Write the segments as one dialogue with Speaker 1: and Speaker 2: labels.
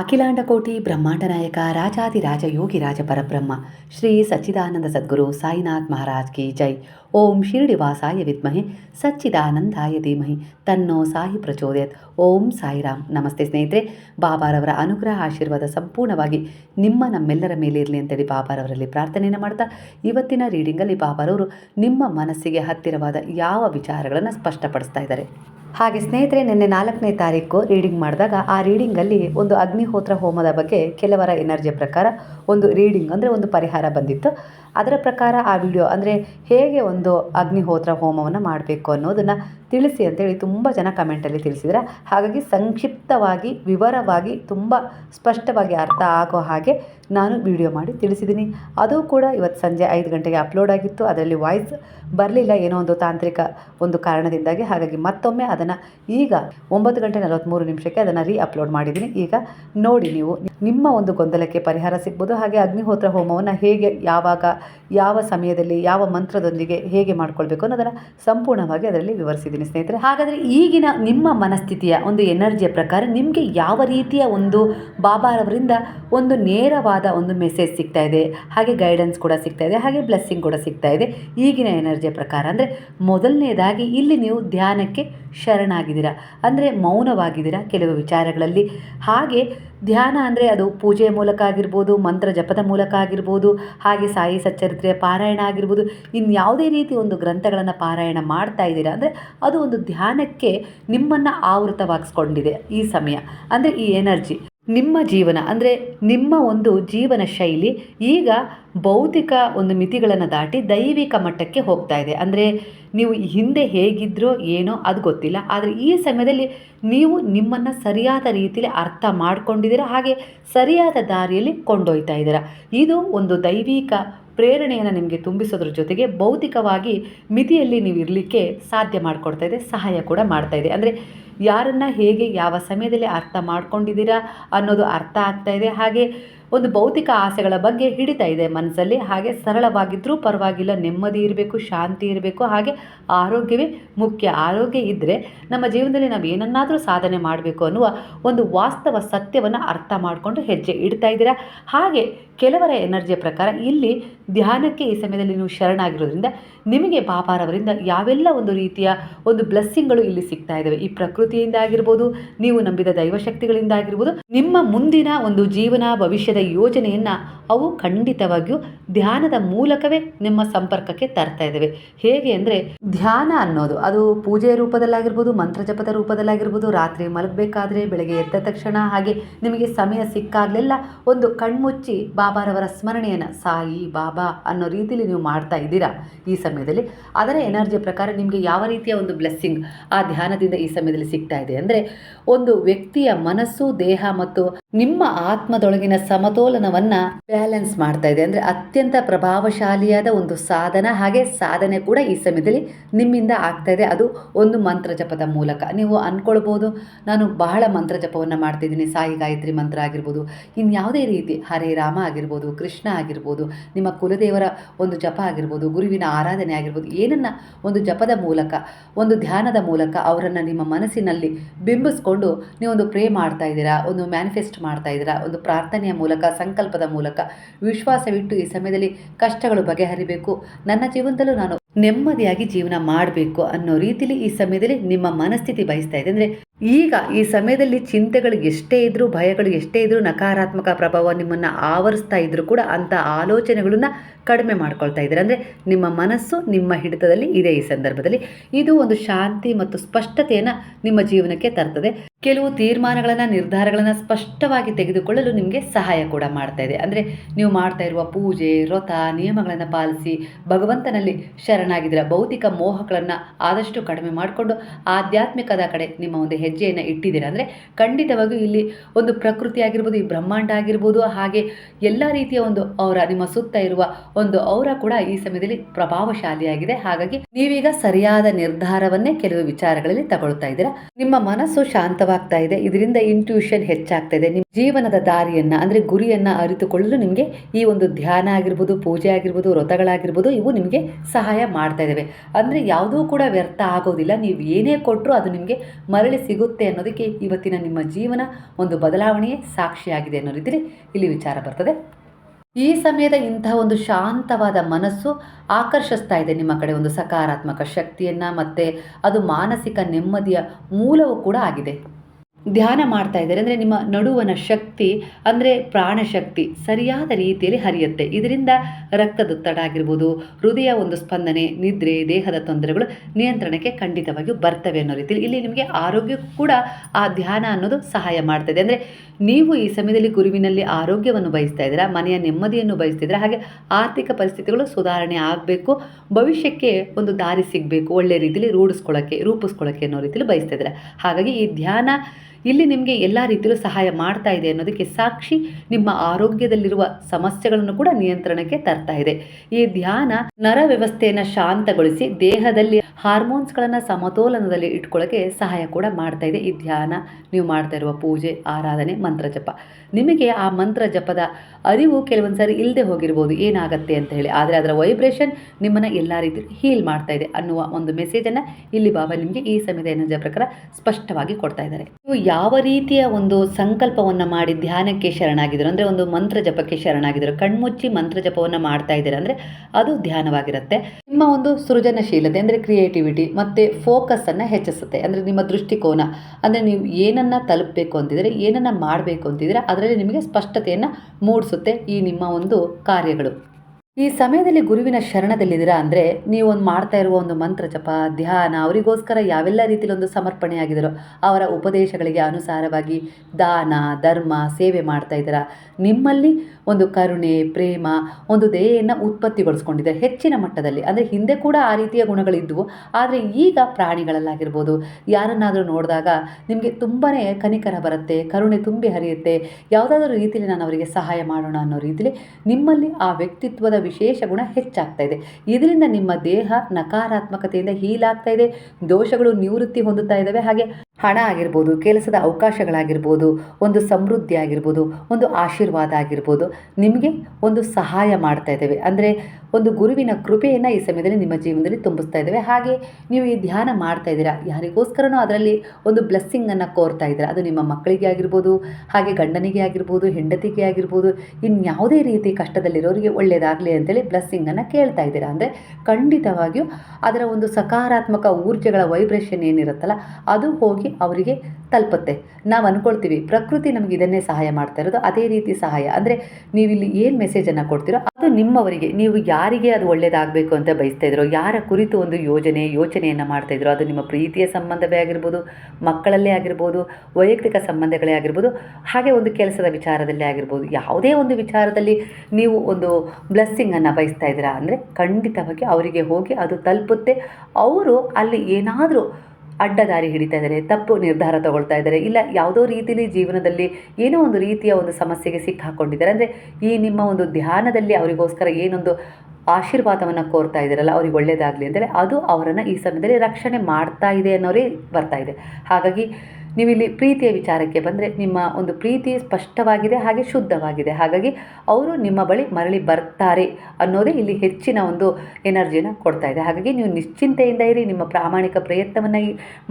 Speaker 1: ಅಖಿಲಾಂಡ ಕೋಟಿ ಬ್ರಹ್ಮಾಂಡ ನಾಯಕ ರಾಜಾದಿರಾಜ ಯೋಗಿ ರಾಜ ಪರಬ್ರಹ್ಮ, ಶ್ರೀ ಸಚ್ಚಿದಾನಂದ ಸದ್ಗುರು ಸಾಯಿನಾಥ್ ಮಹಾರಾಜ್ ಕಿ ಜೈ. ಓಂ ಶಿರಡಿವಾಸಾಯ ವಿದ್ಮಹೆ, ಸಚ್ಚಿದಾನಂದಾಯ ಧೀಮಹಿ, ತನ್ನೋ ಸಾಯಿ ಪ್ರಚೋದಯತ್. ಓಂ ಸಾಯಿರಾಮ್. ನಮಸ್ತೆ ಸ್ನೇಹಿತರೆ, ಬಾಬಾರವರ ಅನುಗ್ರಹ ಆಶೀರ್ವಾದ ಸಂಪೂರ್ಣವಾಗಿ ನಿಮ್ಮ ನಮ್ಮೆಲ್ಲರ ಮೇಲೆ ಇರಲಿ ಅಂತೇಳಿ ಬಾಬಾರವರಲ್ಲಿ ಪ್ರಾರ್ಥನೆಯನ್ನು ಮಾಡ್ತಾ, ಇವತ್ತಿನ ರೀಡಿಂಗಲ್ಲಿ ಬಾಬಾರವರು ನಿಮ್ಮ ಮನಸ್ಸಿಗೆ ಹತ್ತಿರವಾದ ಯಾವ ವಿಚಾರಗಳನ್ನು ಸ್ಪಷ್ಟಪಡಿಸ್ತಾ ಇದ್ದಾರೆ? ಹಾಗೆ ಸ್ನೇಹಿತರೆ, ನಿನ್ನೆ ನಾಲ್ಕನೇ ತಾರೀಕು ರೀಡಿಂಗ್ ಮಾಡಿದಾಗ ಆ ರೀಡಿಂಗಲ್ಲಿ ಒಂದು ಅಗ್ನಿಹೋತ್ರ ಹೋಮದ ಬಗ್ಗೆ ಕೆಲವರ ಎನರ್ಜಿ ಪ್ರಕಾರ ಒಂದು ರೀಡಿಂಗ್ ಅಂದರೆ ಒಂದು ಪರಿಹಾರ ಬಂದಿತ್ತು. ಅದರ ಪ್ರಕಾರ ಆ ವಿಡಿಯೋ ಅಂದರೆ ಹೇಗೆ ಒಂದು ಅಗ್ನಿಹೋತ್ರ ಹೋಮವನ್ನು ಮಾಡಬೇಕು ಅನ್ನೋದನ್ನು ತಿಳಿಸಿ ಅಂತೇಳಿ ತುಂಬ ಜನ ಕಮೆಂಟಲ್ಲಿ ತಿಳಿಸಿದ್ರೆ. ಹಾಗಾಗಿ ಸಂಕ್ಷಿಪ್ತವಾಗಿ, ವಿವರವಾಗಿ ತುಂಬ ಸ್ಪಷ್ಟವಾಗಿ ಅರ್ಥ ಆಗೋ ಹಾಗೆ ನಾನು ವಿಡಿಯೋ ಮಾಡಿ ತಿಳಿಸಿದ್ದೀನಿ ಅದು ಕೂಡ ಇವತ್ತು ಸಂಜೆ ಐದು ಗಂಟೆಗೆ ಅಪ್ಲೋಡ್ ಆಗಿತ್ತು. ಅದರಲ್ಲಿ ವಾಯ್ಸ್ ಬರಲಿಲ್ಲ ಏನೋ ಒಂದು ತಾಂತ್ರಿಕ ಒಂದು ಕಾರಣದಿಂದಾಗಿ. ಹಾಗಾಗಿ ಮತ್ತೊಮ್ಮೆ ಅದನ್ನು ಈಗ ಒಂಬತ್ತು ಗಂಟೆ ನಲವತ್ತ್ಮೂರು ನಿಮಿಷಕ್ಕೆ ಅದನ್ನು ರೀ ಅಪ್ಲೋಡ್ ಮಾಡಿದ್ದೀನಿ ಈಗ ನೋಡಿ ನೀವು ನಿಮ್ಮ ಒಂದು ಗೊಂದಲಕ್ಕೆ ಪರಿಹಾರ ಸಿಗ್ಬೋದು. ಹಾಗೆ ಅಗ್ನಿಹೋತ್ರ ಹೋಮವನ್ನು ಹೇಗೆ, ಯಾವಾಗ, ಯಾವ ಸಮಯದಲ್ಲಿ, ಯಾವ ಮಂತ್ರದೊಂದಿಗೆ ಹೇಗೆ ಮಾಡ್ಕೊಳ್ಬೇಕು ಅನ್ನೋದನ್ನು ಸಂಪೂರ್ಣವಾಗಿ ಅದರಲ್ಲಿ ವಿವರಿಸಿದ್ದೀನಿ ಸ್ನೇಹಿತರೆ. ಹಾಗಾದರೆ ಈಗಿನ ನಿಮ್ಮ ಮನಸ್ಥಿತಿಯ ಒಂದು ಎನರ್ಜಿಯ ಪ್ರಕಾರ ನಿಮಗೆ ಯಾವ ರೀತಿಯ ಒಂದು ಬಾಬಾರವರಿಂದ ಒಂದು ನೇರವಾದ ಒಂದು ಮೆಸೇಜ್ ಸಿಗ್ತಾ ಇದೆ, ಹಾಗೆ ಗೈಡೆನ್ಸ್ ಕೂಡ ಸಿಗ್ತಾ ಇದೆ, ಹಾಗೆ ಬ್ಲೆಸ್ಸಿಂಗ್ ಕೂಡ ಸಿಗ್ತಾ ಇದೆ. ಈಗಿನ ಎನರ್ಜಿಯ ಪ್ರಕಾರ ಅಂದರೆ ಮೊದಲನೇದಾಗಿ ಇಲ್ಲಿ ನೀವು ಧ್ಯಾನಕ್ಕೆ ಶರಣಾಗಿದ್ದೀರಾ, ಅಂದರೆ ಮೌನವಾಗಿದ್ದೀರಾ ಕೆಲವು ವಿಚಾರಗಳಲ್ಲಿ. ಹಾಗೆ ಧ್ಯಾನ ಅಂದರೆ ಅದು ಪೂಜೆಯ ಮೂಲಕ ಆಗಿರ್ಬೋದು, ಮಂತ್ರ ಜಪದ ಮೂಲಕ ಆಗಿರ್ಬೋದು, ಹಾಗೆ ಸಾಯಿ ಸಚ್ಚರಿತ್ರೆಯ ಪಾರಾಯಣ ಆಗಿರ್ಬೋದು ಇನ್ಯಾವುದೇ ರೀತಿ ಒಂದು ಗ್ರಂಥಗಳನ್ನು ಪಾರಾಯಣ ಮಾಡ್ತಾ ಇದ್ದೀರಾ ಅಂದರೆ ಅದು ಒಂದು ಧ್ಯಾನಕ್ಕೆ ನಿಮ್ಮನ್ನು ಆವೃತವಾಗಿಸ್ಕೊಂಡಿದೆ ಈ ಸಮಯ. ಅಂದರೆ ಈ ಎನರ್ಜಿ ನಿಮ್ಮ ಜೀವನ, ಅಂದರೆ ನಿಮ್ಮ ಒಂದು ಜೀವನ ಶೈಲಿ, ಈಗ ಭೌತಿಕ ಒಂದು ಮಿತಿಗಳನ್ನು ದಾಟಿ ದೈವಿಕ ಮಟ್ಟಕ್ಕೆ ಹೋಗ್ತಾ ಇದೆ. ಅಂದರೆ ನೀವು ಹಿಂದೆ ಹೇಗಿದ್ರೋ ಏನೋ ಅದು ಗೊತ್ತಿಲ್ಲ. ಆದರೆ ಈ ಸಮಯದಲ್ಲಿ ನೀವು ನಿಮ್ಮನ್ನು ಸರಿಯಾದ ರೀತಿಯಲ್ಲಿ ಅರ್ಥ ಮಾಡ್ಕೊಂಡಿದ್ದೀರಾ, ಹಾಗೆ ಸರಿಯಾದ ದಾರಿಯಲ್ಲಿ ಕೊಂಡೊಯ್ತಾ ಇದ್ದೀರಾ? ಇದು ಒಂದು ದೈವಿಕ ಪ್ರೇರಣೆಯನ್ನು ನಿಮಗೆ ತುಂಬಿಸೋದ್ರ ಜೊತೆಗೆ ಭೌತಿಕವಾಗಿ ಮಿತಿಯಲ್ಲಿ ನೀವು ಇರಲಿಕ್ಕೆ ಸಾಧ್ಯ ಮಾಡಿಕೊಡ್ತಾ ಇದೆ, ಸಹಾಯ ಕೂಡ ಮಾಡ್ತಾ ಇದೆ. ಅಂದರೆ ಯಾರನ್ನು ಹೇಗೆ ಯಾವ ಸಮಯದಲ್ಲಿ ಅರ್ಥ ಮಾಡ್ಕೊಂಡಿದ್ದೀರಾ ಅನ್ನೋದು ಅರ್ಥ ಆಗ್ತಾ ಇದೆ. ಹಾಗೆ ಒಂದು ಭೌತಿಕ ಆಸೆಗಳ ಬಗ್ಗೆ ಹಿಡಿತಾ ಇದೆ ಮನಸ್ಸಲ್ಲಿ. ಹಾಗೆ ಸರಳವಾಗಿದ್ದರೂ ಪರವಾಗಿಲ್ಲ, ನೆಮ್ಮದಿ ಇರಬೇಕು, ಶಾಂತಿ ಇರಬೇಕು, ಹಾಗೆ ಆರೋಗ್ಯವೇ ಮುಖ್ಯ. ಆರೋಗ್ಯ ಇದ್ದರೆ ನಮ್ಮ ಜೀವನದಲ್ಲಿ ನಾವು ಏನನ್ನಾದರೂ ಸಾಧನೆ ಮಾಡಬೇಕು ಅನ್ನುವ ಒಂದು ವಾಸ್ತವ ಸತ್ಯವನ್ನು ಅರ್ಥ ಮಾಡಿಕೊಂಡು ಹೆಜ್ಜೆ ಇಡ್ತಾ ಇದ್ದೀರಾ. ಹಾಗೆ ಕೆಲವರ ಎನರ್ಜಿಯ ಪ್ರಕಾರ ಇಲ್ಲಿ ಧ್ಯಾನಕ್ಕೆ ಈ ಸಮಯದಲ್ಲಿ ನೀವು ಶರಣಾಗಿರೋದ್ರಿಂದ ನಿಮಗೆ ಬಾಬಾರವರಿಂದ ಯಾವೆಲ್ಲ ಒಂದು ರೀತಿಯ ಒಂದು ಬ್ಲೆಸ್ಸಿಂಗ್ಗಳು ಇಲ್ಲಿ ಸಿಗ್ತಾ ಇದ್ದಾವೆ ಈ ಪ್ರಕೃತಿಯಿಂದ ಆಗಿರ್ಬೋದು, ನೀವು ನಂಬಿದ ದೈವಶಕ್ತಿಗಳಿಂದ ಆಗಿರ್ಬೋದು, ನಿಮ್ಮ ಮುಂದಿನ ಒಂದು ಜೀವನ, ಭವಿಷ್ಯದ ಯೋಜನೆಯನ್ನು ಅವು ಖಂಡಿತವಾಗಿಯೂ ಧ್ಯಾನದ ಮೂಲಕವೇ ನಿಮ್ಮ ಸಂಪರ್ಕಕ್ಕೆ ತರ್ತಾ ಇದ್ದಾವೆ ಹೇಗೆ ಅಂದರೆ ಧ್ಯಾನ ಅನ್ನೋದು ಅದು ಪೂಜೆಯ ರೂಪದಲ್ಲಾಗಿರ್ಬೋದು, ಮಂತ್ರ ಜಪದ ರೂಪದಲ್ಲಾಗಿರ್ಬೋದು, ರಾತ್ರಿ ಮಲಗಬೇಕಾದ್ರೆ, ಬೆಳಗ್ಗೆ ಎದ್ದ ತಕ್ಷಣ ಹಾಗೆ ನಿಮಗೆ ಸಮಯ ಸಿಕ್ಕಾಗಲೆಲ್ಲ ಒಂದು ಕಣ್ಮುಚ್ಚಿ ಬಾಬಾರವರ ಸ್ಮರಣೆಯನ್ನು ಸಾಯಿ ಬಾಬಾ ಅನ್ನೋ ರೀತಿಯಲ್ಲಿ ನೀವು ಮಾಡ್ತಾ ಇದ್ದೀರಾ ಈ ಸಮಯದಲ್ಲಿ. ಅದರ ಎನರ್ಜಿ ಪ್ರಕಾರ ನಿಮಗೆ ಯಾವ ರೀತಿಯ ಒಂದು ಬ್ಲೆಸ್ಸಿಂಗ್ ಆ ಧ್ಯಾನದಿಂದ ಈ ಸಮಯದಲ್ಲಿ ಸಿಗ್ತಾ ಇದೆ? ಅಂದರೆ ಒಂದು ವ್ಯಕ್ತಿಯ ಮನಸ್ಸು, ದೇಹ ಮತ್ತು ನಿಮ್ಮ ಆತ್ಮದೊಳಗಿನ ಸಮತೋಲನವನ್ನು ಬ್ಯಾಲೆನ್ಸ್ ಮಾಡ್ತಾ ಇದೆ. ಅಂದರೆ ಅತ್ಯಂತ ಪ್ರಭಾವಶಾಲಿಯಾದ ಒಂದು ಸಾಧನ, ಹಾಗೆ ಸಾಧನೆ ಕೂಡ ಈ ಸಮಯದಲ್ಲಿ ನಿಮ್ಮಿಂದ ಆಗ್ತಾ ಇದೆ. ಅದು ಒಂದು ಮಂತ್ರ ಜಪದ ಮೂಲಕ. ನೀವು ಅಂದ್ಕೊಳ್ಬೋದು ನಾನು ಬಹಳ ಮಂತ್ರ ಜಪವನ್ನು ಮಾಡ್ತಿದ್ದೀನಿ. ಸಾಯಿ ಗಾಯತ್ರಿ ಮಂತ್ರ ಆಗಿರ್ಬೋದು, ಇನ್ಯಾವುದೇ ರೀತಿ. ಹರೇ ರಾಮ ಆಗಿರ್ಬೋದು, ಕೃಷ್ಣ ಆಗಿರ್ಬೋದು, ನಿಮ್ಮ ಕುಲದೇವರ ಒಂದು ಜಪ ಆಗಿರ್ಬೋದು, ಗುರುವಿನ ಆರಾಧನೆ ಆಗಿರ್ಬೋದು, ಏನನ್ನು ಒಂದು ಜಪದ ಮೂಲಕ, ಒಂದು ಧ್ಯಾನದ ಮೂಲಕ ಅವರನ್ನು ನಿಮ್ಮ ಮನಸ್ಸಿನಲ್ಲಿ ಬಿಂಬಿಸ್ಕೊಂಡು ನೀವೊಂದು ಪ್ರೇ ಮಾಡ್ತಾ ಇದ್ದೀರಾ, ಒಂದು ಮ್ಯಾನಿಫೆಸ್ಟ್ ಮಾಡ್ತಾ ಇದ್ದೀರಾ, ಒಂದು ಪ್ರಾರ್ಥನೆಯ ಮೂಲಕ, ಸಂಕಲ್ಪದ ಮೂಲಕ ವಿಶ್ವಾಸವಿಟ್ಟು ಈ ಸಮಯದಲ್ಲಿ ಕಷ್ಟಗಳು ಬಗೆಹರಿಬೇಕು, ನನ್ನ ಜೀವನದಲ್ಲೂ ನಾನು ನೆಮ್ಮದಿಯಾಗಿ ಜೀವನ ಮಾಡಬೇಕು ಅನ್ನೋ ರೀತಿಲಿ ಈ ಸಮಯದಲ್ಲಿ ನಿಮ್ಮ ಮನಸ್ಥಿತಿ ಬಯಸ್ತಾ ಇದೆ ಅಂದರೆ ಈಗ ಈ ಸಮಯದಲ್ಲಿ ಚಿಂತೆಗಳು ಎಷ್ಟೇ ಇದ್ದರೂ ಭಯಗಳು ಎಷ್ಟೇ ಇದ್ದರೂ ನಕಾರಾತ್ಮಕ ಪ್ರಭಾವ ನಿಮ್ಮನ್ನು ಆವರಿಸ್ತಾ ಇದ್ದರೂ ಕೂಡ ಅಂಥ ಆಲೋಚನೆಗಳನ್ನ ಕಡಿಮೆ ಮಾಡ್ಕೊಳ್ತಾ ಇದ್ದಾರೆ. ಅಂದರೆ ನಿಮ್ಮ ಮನಸ್ಸು ನಿಮ್ಮ ಹಿಡಿತದಲ್ಲಿ ಇದೆ ಈ ಸಂದರ್ಭದಲ್ಲಿ. ಇದು ಒಂದು ಶಾಂತಿ ಮತ್ತು ಸ್ಪಷ್ಟತೆಯನ್ನು ನಿಮ್ಮ ಜೀವನಕ್ಕೆ ತರ್ತದೆ. ಕೆಲವು ತೀರ್ಮಾನಗಳನ್ನು, ನಿರ್ಧಾರಗಳನ್ನು ಸ್ಪಷ್ಟವಾಗಿ ತೆಗೆದುಕೊಳ್ಳಲು ನಿಮಗೆ ಸಹಾಯ ಕೂಡ ಮಾಡ್ತಾ ಇದೆ. ಅಂದರೆ ನೀವು ಮಾಡ್ತಾ ಇರುವ ಪೂಜೆ, ವ್ರತ, ನಿಯಮಗಳನ್ನು ಪಾಲಿಸಿ, ಭಗವಂತನಲ್ಲಿ ಶರಣಾಗಿದ್ದೀರ. ಭೌತಿಕ ಮೋಹಗಳನ್ನು ಆದಷ್ಟು ಕಡಿಮೆ ಮಾಡಿಕೊಂಡು ಆಧ್ಯಾತ್ಮಿಕದ ಕಡೆ ನಿಮ್ಮ ಒಂದು ಹೆಜ್ಜೆಯನ್ನು ಇಟ್ಟಿದ್ದೀರಾ? ಅಂದರೆ ಖಂಡಿತವಾಗಿಯೂ ಇಲ್ಲಿ ಒಂದು ಪ್ರಕೃತಿ ಆಗಿರ್ಬೋದು, ಈ ಬ್ರಹ್ಮಾಂಡ ಆಗಿರ್ಬೋದು, ಹಾಗೆ ಎಲ್ಲ ರೀತಿಯ ಒಂದು ಅವರ ನಿಮ್ಮ ಸುತ್ತ ಇರುವ ಒಂದು ಅವರ ಕೂಡ ಈ ಸಮಯದಲ್ಲಿ ಪ್ರಭಾವಶಾಲಿಯಾಗಿದೆ. ಹಾಗಾಗಿ ನೀವೀಗ ಸರಿಯಾದ ನಿರ್ಧಾರವನ್ನೇ ಕೆಲವು ವಿಚಾರಗಳಲ್ಲಿ ತಗೊಳ್ತಾ ಇದ್ದೀರಾ? ನಿಮ್ಮ ಮನಸ್ಸು ಶಾಂತವಾಗ್ತಾ ಇದೆ, ಇದರಿಂದ ಇಂಟ್ಯೂಷನ್ ಹೆಚ್ಚಾಗ್ತಾ ಇದೆ. ನಿಮ್ಮ ಜೀವನದ ದಾರಿಯನ್ನ, ಅಂದ್ರೆ ಗುರಿಯನ್ನ ಅರಿತುಕೊಳ್ಳಲು ನಿಮಗೆ ಈ ಒಂದು ಧ್ಯಾನ ಆಗಿರ್ಬೋದು, ಪೂಜೆ ಆಗಿರ್ಬೋದು, ವ್ರತಗಳಾಗಿರ್ಬೋದು, ಇವು ನಿಮಗೆ ಸಹಾಯ ಮಾಡ್ತಾ ಇದ್ದಾವೆ ಅಂದ್ರೆ ಯಾವುದೂ ಕೂಡ ವ್ಯರ್ಥ ಆಗೋದಿಲ್ಲ, ನೀವು ಏನೇ ಕೊಟ್ಟರು ಅದು ನಿಮಗೆ ಮರಳಿ ಸಿಗೋ ಸಿಗುತ್ತೆ ಅನ್ನೋದಕ್ಕೆ ಇವತ್ತಿನ ನಿಮ್ಮ ಜೀವನ ಒಂದು ಬದಲಾವಣೆಯೇ ಸಾಕ್ಷಿಯಾಗಿದೆ ಅನ್ನೋ ರೀತಿಯಲ್ಲಿ ಇಲ್ಲಿ ವಿಚಾರ ಬರ್ತದೆ. ಈ ಸಮಯದ ಇಂತಹ ಒಂದು ಶಾಂತವಾದ ಮನಸ್ಸು ಆಕರ್ಷಿಸ್ತಾ ಇದೆ ನಿಮ್ಮ ಕಡೆ ಒಂದು ಸಕಾರಾತ್ಮಕ ಶಕ್ತಿಯನ್ನು ಮತ್ತು ಅದು ಮಾನಸಿಕ ನೆಮ್ಮದಿಯ ಮೂಲವೂ ಕೂಡ ಆಗಿದೆ. ಧ್ಯಾನ ಮಾಡ್ತಾ ಇದ್ದಾರೆ. ಅಂದರೆ ನಿಮ್ಮ ನಡುವನ ಶಕ್ತಿ, ಅಂದರೆ ಪ್ರಾಣಶಕ್ತಿ ಸರಿಯಾದ ರೀತಿಯಲ್ಲಿ ಹರಿಯುತ್ತೆ. ಇದರಿಂದ ರಕ್ತದೊತ್ತಡ ಆಗಿರ್ಬೋದು, ಹೃದಯ ಒಂದು ಸ್ಪಂದನೆ, ನಿದ್ರೆ, ದೇಹದ ತೊಂದರೆಗಳು ನಿಯಂತ್ರಣಕ್ಕೆ ಖಂಡಿತವಾಗಿಯೂ ಬರ್ತವೆ ಅನ್ನೋ ರೀತಿಯಲ್ಲಿ ಇಲ್ಲಿ ನಿಮಗೆ ಆರೋಗ್ಯಕ್ಕೂ ಕೂಡ ಆ ಧ್ಯಾನ ಅನ್ನೋದು ಸಹಾಯ ಮಾಡ್ತದೆ ಅಂದರೆ ನೀವು ಈ ಸಮಯದಲ್ಲಿ ಗುರುವಿನಲ್ಲಿ ಆರೋಗ್ಯವನ್ನು ಬಯಸ್ತಾ ಇದ್ದೀರಾ, ಮನೆಯ ನೆಮ್ಮದಿಯನ್ನು ಬಯಸ್ತಿದ್ದೀರಾ ಹಾಗೆ ಆರ್ಥಿಕ ಪರಿಸ್ಥಿತಿಗಳು ಸುಧಾರಣೆ ಆಗಬೇಕು, ಭವಿಷ್ಯಕ್ಕೆ ಒಂದು ದಾರಿ ಸಿಗಬೇಕು ಒಳ್ಳೆಯ ರೀತಿಯಲ್ಲಿ ರೂಢಿಸ್ಕೊಳ್ಳೋಕ್ಕೆ ರೂಪಿಸ್ಕೊಳ್ಳೋಕ್ಕೆ ಅನ್ನೋ ರೀತಿಯಲ್ಲಿ ಬಯಸ್ತಾ ಇದ್ದೀರಾ. ಹಾಗಾಗಿ ಈ ಧ್ಯಾನ ಇಲ್ಲಿ ನಿಮಗೆ ಎಲ್ಲ ರೀತಿಯಲ್ಲೂ ಸಹಾಯ ಮಾಡ್ತಾ ಇದೆ ಅನ್ನೋದಕ್ಕೆ ಸಾಕ್ಷಿ ನಿಮ್ಮ ಆರೋಗ್ಯದಲ್ಲಿರುವ ಸಮಸ್ಯೆಗಳನ್ನು ಕೂಡ ನಿಯಂತ್ರಣಕ್ಕೆ ತರ್ತಾ ಇದೆ. ಈ ಧ್ಯಾನ ನರ ವ್ಯವಸ್ಥೆಯನ್ನು ಶಾಂತಗೊಳಿಸಿ ದೇಹದಲ್ಲಿ ಹಾರ್ಮೋನ್ಸ್ಗಳನ್ನು ಸಮತೋಲನದಲ್ಲಿ ಇಟ್ಕೊಳ್ಳೋಕೆ ಸಹಾಯ ಕೂಡ ಮಾಡ್ತಾ ಇದೆ. ಈ ಧ್ಯಾನ ನೀವು ಮಾಡ್ತಾ ಇರುವ ಪೂಜೆ, ಆರಾಧನೆ, ಮಂತ್ರ ಜಪ. ನಿಮಗೆ ಆ ಮಂತ್ರ ಜಪದ ಅರಿವು ಕೆಲವೊಂದು ಸಾರಿ ಇಲ್ಲದೆ ಹೋಗಿರ್ಬೋದು. ಏನಾಗತ್ತೆ ಅಂತ ಹೇಳಿ. ಆದರೆ ಅದರ ವೈಬ್ರೇಷನ್ ನಿಮ್ಮನ್ನು ಎಲ್ಲ ರೀತಿ ಹೀಲ್ ಮಾಡ್ತಾ ಇದೆ ಅನ್ನುವ ಒಂದು ಮೆಸೇಜನ್ನು ಇಲ್ಲಿ ಬಾಬಾ ನಿಮಗೆ ಈ ಸಮಯದ ಪ್ರಕಾರ ಸ್ಪಷ್ಟವಾಗಿ ಕೊಡ್ತಾ ಇದ್ದಾರೆ. ಯಾವ ರೀತಿಯ ಒಂದು ಸಂಕಲ್ಪವನ್ನು ಮಾಡಿ ಧ್ಯಾನಕ್ಕೆ ಶರಣಾಗಿದ್ದರು ಅಂದರೆ ಒಂದು ಮಂತ್ರ ಜಪಕ್ಕೆ ಶರಣಾಗಿದ್ದರು ಕಣ್ಮುಚ್ಚಿ ಮಂತ್ರ ಜಪವನ್ನು ಮಾಡ್ತಾ ಇದ್ದೀರಾ? ಅಂದರೆ ಅದು ಧ್ಯಾನವಾಗಿರುತ್ತೆ. ನಿಮ್ಮ ಒಂದು ಸೃಜನಶೀಲತೆ, ಅಂದರೆ ಕ್ರಿಯೇಟಿವಿಟಿ, ಮತ್ತು ಫೋಕಸನ್ನು ಹೆಚ್ಚಿಸುತ್ತೆ. ಅಂದರೆ ನಿಮ್ಮ ದೃಷ್ಟಿಕೋನ, ಅಂದರೆ ನೀವು ಏನನ್ನು ತಲುಪಬೇಕು ಅಂತಿದ್ರೆ ಏನನ್ನು ಮಾಡಬೇಕು ಅಂತಿದ್ರೆ ಅದರಲ್ಲಿ ನಿಮಗೆ ಸ್ಪಷ್ಟತೆಯನ್ನು ಮೂಡಿಸುತ್ತೆ ಈ ನಿಮ್ಮ ಒಂದು ಕಾರ್ಯಗಳು. ಈ ಸಮಯದಲ್ಲಿ ಗುರುವಿನ ಶರಣದಲ್ಲಿದ್ದೀರಾ ಅಂದರೆ ನೀವು ಒಂದು ಮಾಡ್ತಾ ಇರುವ ಒಂದು ಮಂತ್ರ ಜಪ, ಧ್ಯಾನ, ಅವರಿಗೋಸ್ಕರ ಯಾವೆಲ್ಲ ರೀತಿಯಲ್ಲಿ ಒಂದು ಸಮರ್ಪಣೆ ಆಗಿದರೋ ಅವರ ಉಪದೇಶಗಳಿಗೆ ಅನುಸಾರವಾಗಿ ದಾನ, ಧರ್ಮ, ಸೇವೆ ಮಾಡ್ತಾ ಇದ್ದೀರಾ. ನಿಮ್ಮಲ್ಲಿ ಒಂದು ಕರುಣೆ, ಪ್ರೇಮ, ಒಂದು ದಯೆಯನ್ನು ಉತ್ಪತ್ತಿಗೊಳಿಸ್ಕೊಂಡಿದೆ ಹೆಚ್ಚಿನ ಮಟ್ಟದಲ್ಲಿ. ಅಂದರೆ ಹಿಂದೆ ಕೂಡ ಆ ರೀತಿಯ ಗುಣಗಳಿದ್ದವು ಆದರೆ ಈಗ ಪ್ರಾಣಿಗಳಲ್ಲಾಗಿರ್ಬೋದು, ಯಾರನ್ನಾದರೂ ನೋಡಿದಾಗ ನಿಮಗೆ ತುಂಬಾ ಕನಿಕರ ಬರುತ್ತೆ, ಕರುಣೆ ತುಂಬಿ ಹರಿಯುತ್ತೆ. ಯಾವುದಾದ್ರೂ ರೀತಿಯಲ್ಲಿ ನಾನು ಅವರಿಗೆ ಸಹಾಯ ಮಾಡೋಣ ಅನ್ನೋ ರೀತಿಯಲ್ಲಿ ನಿಮ್ಮಲ್ಲಿ ಆ ವ್ಯಕ್ತಿತ್ವದ ವಿಶೇಷ ಗುಣ ಹೆಚ್ಚಾಗ್ತಾ ಇದೆ. ಇದರಿಂದ ನಿಮ್ಮ ದೇಹ ನಕಾರಾತ್ಮಕತೆಯಿಂದ ಹೀಲಾಗ್ತಾ ಇದೆ. ದೋಷಗಳು ನಿವೃತ್ತಿ ಹೊಂದುತ್ತಾ ಇದ್ದಾವೆ. ಹಾಗೆ ಹಣ ಆಗಿರ್ಬೋದು, ಕೆಲಸದ ಅವಕಾಶಗಳಾಗಿರ್ಬೋದು, ಒಂದು ಸಮೃದ್ಧಿ ಆಗಿರ್ಬೋದು, ಒಂದು ಆಶೀರ್ವಾದ ಆಗಿರ್ಬೋದು, ನಿಮಗೆ ಒಂದು ಸಹಾಯ ಮಾಡ್ತಾ ಇದ್ದೇವೆ. ಅಂದರೆ ಒಂದು ಗುರುವಿನ ಕೃಪೆಯನ್ನು ಈ ಸಮಯದಲ್ಲಿ ನಿಮ್ಮ ಜೀವನದಲ್ಲಿ ತುಂಬಿಸ್ತಾ ಇದ್ದೇವೆ. ಹಾಗೆ ನೀವು ಈ ಧ್ಯಾನ ಮಾಡ್ತಾ ಇದ್ದೀರಾ, ಯಾರಿಗೋಸ್ಕರನೂ ಅದರಲ್ಲಿ ಒಂದು ಬ್ಲೆಸ್ಸಿಂಗನ್ನು ಕೋರ್ತಾ ಇದ್ದೀರಾ. ಅದು ನಿಮ್ಮ ಮಕ್ಕಳಿಗೆ ಆಗಿರ್ಬೋದು, ಹಾಗೆ ಗಂಡನಿಗೆ ಆಗಿರ್ಬೋದು, ಹೆಂಡತಿಗೆ ಆಗಿರ್ಬೋದು ಇನ್ಯಾವುದೇ ರೀತಿ ಕಷ್ಟದಲ್ಲಿರೋರಿಗೆ ಒಳ್ಳೆಯದಾಗಲಿ ಅಂತೇಳಿ ಬ್ಲೆಸ್ಸಿಂಗನ್ನು ಕೇಳ್ತಾ ಇದ್ದೀರಾ. ಅಂದರೆ ಖಂಡಿತವಾಗಿಯೂ ಅದರ ಒಂದು ಸಕಾರಾತ್ಮಕ ಊರ್ಜೆಗಳ ವೈಬ್ರೇಷನ್ ಏನಿರುತ್ತಲ್ಲ, ಅದು ಹೋಗಿ ಅವರಿಗೆ ತಲುಪುತ್ತೆ. ನಾವು ಅಂದ್ಕೊಳ್ತೀವಿ ಪ್ರಕೃತಿ ನಮಗೆ ಇದನ್ನೇ ಸಹಾಯ ಮಾಡ್ತಾ ಇರೋದು, ಅದೇ ರೀತಿ ಸಹಾಯ. ಅಂದರೆ ನೀವಿಲ್ಲಿ ಏನು ಮೆಸೇಜನ್ನು ಕೊಡ್ತೀರೋ ಅದು ನಿಮ್ಮವರಿಗೆ, ನೀವು ಯಾರಿಗೆ ಅದು ಒಳ್ಳೆಯದಾಗಬೇಕು ಅಂತ ಬಯಸ್ತಾ ಇದ್ರೋ, ಯಾರ ಕುರಿತು ಒಂದು ಯೋಜನೆ, ಯೋಚನೆಯನ್ನು ಮಾಡ್ತಾ ಇದ್ರೋ, ಅದು ನಿಮ್ಮ ಪ್ರೀತಿಯ ಸಂಬಂಧವೇ ಆಗಿರ್ಬೋದು, ಮಕ್ಕಳಲ್ಲೇ ಆಗಿರ್ಬೋದು, ವೈಯಕ್ತಿಕ ಸಂಬಂಧಗಳೇ ಆಗಿರ್ಬೋದು, ಹಾಗೆ ಒಂದು ಕೆಲಸದ ವಿಚಾರದಲ್ಲೇ ಆಗಿರ್ಬೋದು, ಯಾವುದೇ ಒಂದು ವಿಚಾರದಲ್ಲಿ ನೀವು ಒಂದು ಬ್ಲೆಸ್ಸಿಂಗನ್ನು ಬಯಸ್ತಾ ಇದ್ದೀರಾ ಅಂದರೆ ಖಂಡಿತವಾಗಿ ಅವರಿಗೆ ಹೋಗಿ ಅದು ತಲುಪುತ್ತೆ. ಅವರು ಅಲ್ಲಿ ಏನಾದರೂ ಅಡ್ಡದಾರಿ ಹಿಡಿತಾ ಇದ್ದಾರೆ, ತಪ್ಪು ನಿರ್ಧಾರ ತಗೊಳ್ತಾ ಇದ್ದಾರೆ. ಇಲ್ಲ, ಯಾವುದೋ ರೀತಿಯಲ್ಲಿ ಜೀವನದಲ್ಲಿ ಏನೋ ಒಂದು ರೀತಿಯ ಒಂದು ಸಮಸ್ಯೆಗೆ ಸಿಕ್ಕಾಕೊಂಡಿದ್ದಾರೆ. ಅಂದರೆ ಈ ನಿಮ್ಮ ಒಂದು ಧ್ಯಾನದಲ್ಲಿ ಅವರಿಗೋಸ್ಕರ ಏನೊಂದು ಆಶೀರ್ವಾದವನ್ನು ಕೋರ್ತಾ ಇದ್ದೀರಲ್ಲ, ಅವ್ರಿಗೆ ಒಳ್ಳೆಯದಾಗಲಿ ಅಂದರೆ ಅದು ಅವರನ್ನು ಈ ಸಮಯದಲ್ಲಿ ರಕ್ಷಣೆ ಮಾಡ್ತಾ ಇದೆ ಅನ್ನೋರೇ ಬರ್ತಾ ಇದೆ. ಹಾಗಾಗಿ ನೀವಿಲ್ಲಿ ಪ್ರೀತಿಯ ವಿಚಾರಕ್ಕೆ ಬಂದರೆ ನಿಮ್ಮ ಒಂದು ಪ್ರೀತಿ ಸ್ಪಷ್ಟವಾಗಿದೆ ಹಾಗೆ ಶುದ್ಧವಾಗಿದೆ. ಹಾಗಾಗಿ ಅವರು ನಿಮ್ಮ ಬಳಿ ಮರಳಿ ಬರ್ತಾರೆ ಅನ್ನೋದೇ ಇಲ್ಲಿ ಹೆಚ್ಚಿನ ಒಂದು ಎನರ್ಜಿಯನ್ನು ಕೊಡ್ತಾ ಇದೆ. ಹಾಗಾಗಿ ನೀವು ನಿಶ್ಚಿಂತೆಯಿಂದ ಇರಿ, ನಿಮ್ಮ ಪ್ರಾಮಾಣಿಕ ಪ್ರಯತ್ನವನ್ನು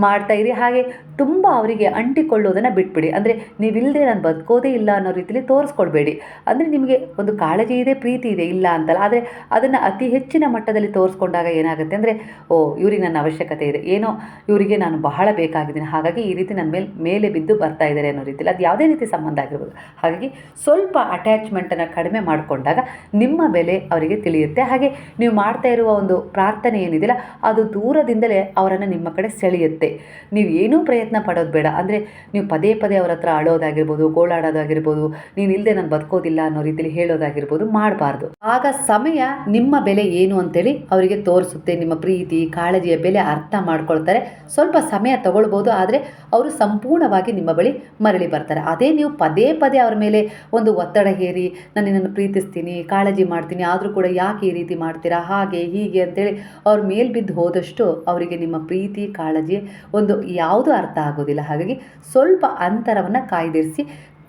Speaker 1: ಮಾಡ್ತಾ ಇರಿ. ಹಾಗೆ ತುಂಬ ಅವರಿಗೆ ಅಂಟಿಕೊಳ್ಳೋದನ್ನು ಬಿಟ್ಬಿಡಿ. ಅಂದರೆ ನೀವಿಲ್ಲದೆ ನಾನು ಬದುಕೋದೇ ಇಲ್ಲ ಅನ್ನೋ ರೀತಿಯಲ್ಲಿ ತೋರಿಸ್ಕೊಳ್ಬೇಡಿ. ಅಂದರೆ ನಿಮಗೆ ಒಂದು ಕಾಳಜಿ ಇದೆ, ಪ್ರೀತಿ ಇದೆ, ಇಲ್ಲ ಅಂತಲ್ಲ. ಆದರೆ ಅದನ್ನು ಅತಿ ಹೆಚ್ಚಿನ ಮಟ್ಟದಲ್ಲಿ ತೋರಿಸ್ಕೊಂಡಾಗ ಏನಾಗುತ್ತೆ ಅಂದರೆ, ಓ, ಇವ್ರಿಗೆ ನನ್ನ ಅವಶ್ಯಕತೆ ಇದೆ. ಏನೋ ಇವರಿಗೆ ನಾನು ಬಹಳ ಬೇಕಾಗಿದ್ದೀನಿ. ಹಾಗಾಗಿ ಈ ರೀತಿ ನನ್ನ ಮೇಲೆ ಮೇಲೆ ಬಿದ್ದು ಬರ್ತಾ ಇದ್ದಾರೆ ಅನ್ನೋ ರೀತಿಯಲ್ಲಿ ಅದು ಯಾವುದೇ ರೀತಿ ಸಂಬಂಧ ಆಗಿರ್ಬೋದು. ಹಾಗಾಗಿ ಸ್ವಲ್ಪ ಅಟ್ಯಾಚ್ಮೆಂಟನ್ನು ಕಡಿಮೆ ಮಾಡಿಕೊಂಡಾಗ ನಿಮ್ಮ ಬೆಲೆ ಅವರಿಗೆ ತಿಳಿಯುತ್ತೆ. ಹಾಗೆ ನೀವು ಮಾಡ್ತಾ ಇರುವ ಒಂದು ಪ್ರಾರ್ಥನೆ ಏನಿದೆಯಲ್ಲ, ಅದು ದೂರದಿಂದಲೇ ಅವರನ್ನು ನಿಮ್ಮ ಕಡೆ ಸೆಳೆಯುತ್ತೆ. ನೀವು ಏನೂ ಪ್ರಯತ್ನ ಪಡೋದು ಬೇಡ. ಅಂದರೆ ನೀವು ಪದೇ ಪದೇ ಅವರ ಹತ್ರ ಅಳೋದಾಗಿರ್ಬೋದು, ಗೋಳಾಡೋದಾಗಿರ್ಬೋದು, ನೀನು ಇಲ್ಲದೆ ನಾನು ಬದುಕೋದಿಲ್ಲ ಅನ್ನೋ ರೀತಿಯಲ್ಲಿ ಹೇಳೋದಾಗಿರ್ಬೋದು ಮಾಡಬಾರ್ದು. ಆಗ ಸಮಯ ನಿಮ್ಮ ಬೆಲೆ ಏನು ಅಂತೇಳಿ ಅವರಿಗೆ ತೋರಿಸುತ್ತೆ. ನಿಮ್ಮ ಪ್ರೀತಿ, ಕಾಳಜಿಯ ಬೆಲೆ ಅರ್ಥ ಮಾಡ್ಕೊಳ್ತಾರೆ. ಸ್ವಲ್ಪ ಸಮಯ ತಗೊಳ್ಬೋದು, ಆದರೆ ಅವರು ಸಂಪೂರ್ಣವಾಗಿ ನಿಮ್ಮ ಬಳಿ ಮರಳಿ ಬರ್ತಾರೆ. ಅದೇ ನೀವು ಪದೇ ಪದೇ ಅವ್ರ ಮೇಲೆ ಒಂದು ಒತ್ತಡ ಹೇರಿ, ನಾನು ನಿನ್ನನ್ನು ಪ್ರೀತಿಸ್ತೀನಿ, ಕಾಳಜಿ ಮಾಡ್ತೀನಿ, ಆದರೂ ಕೂಡ ಯಾಕೆ ಈ ರೀತಿ ಮಾಡ್ತೀರಾ, ಹಾಗೆ, ಹೀಗೆ ಅಂತೇಳಿ ಅವ್ರ ಮೇಲೆ ಬಿದ್ದು ಹೋದಷ್ಟು ಅವರಿಗೆ ನಿಮ್ಮ ಪ್ರೀತಿ, ಕಾಳಜಿ ಒಂದು ಯಾವುದೂ ಅರ್ಥ ಆಗೋದಿಲ್ಲ. ಹಾಗಾಗಿ ಸ್ವಲ್ಪ ಅಂತರವನ್ನು ಕಾಯ್ದಿರಿಸಿ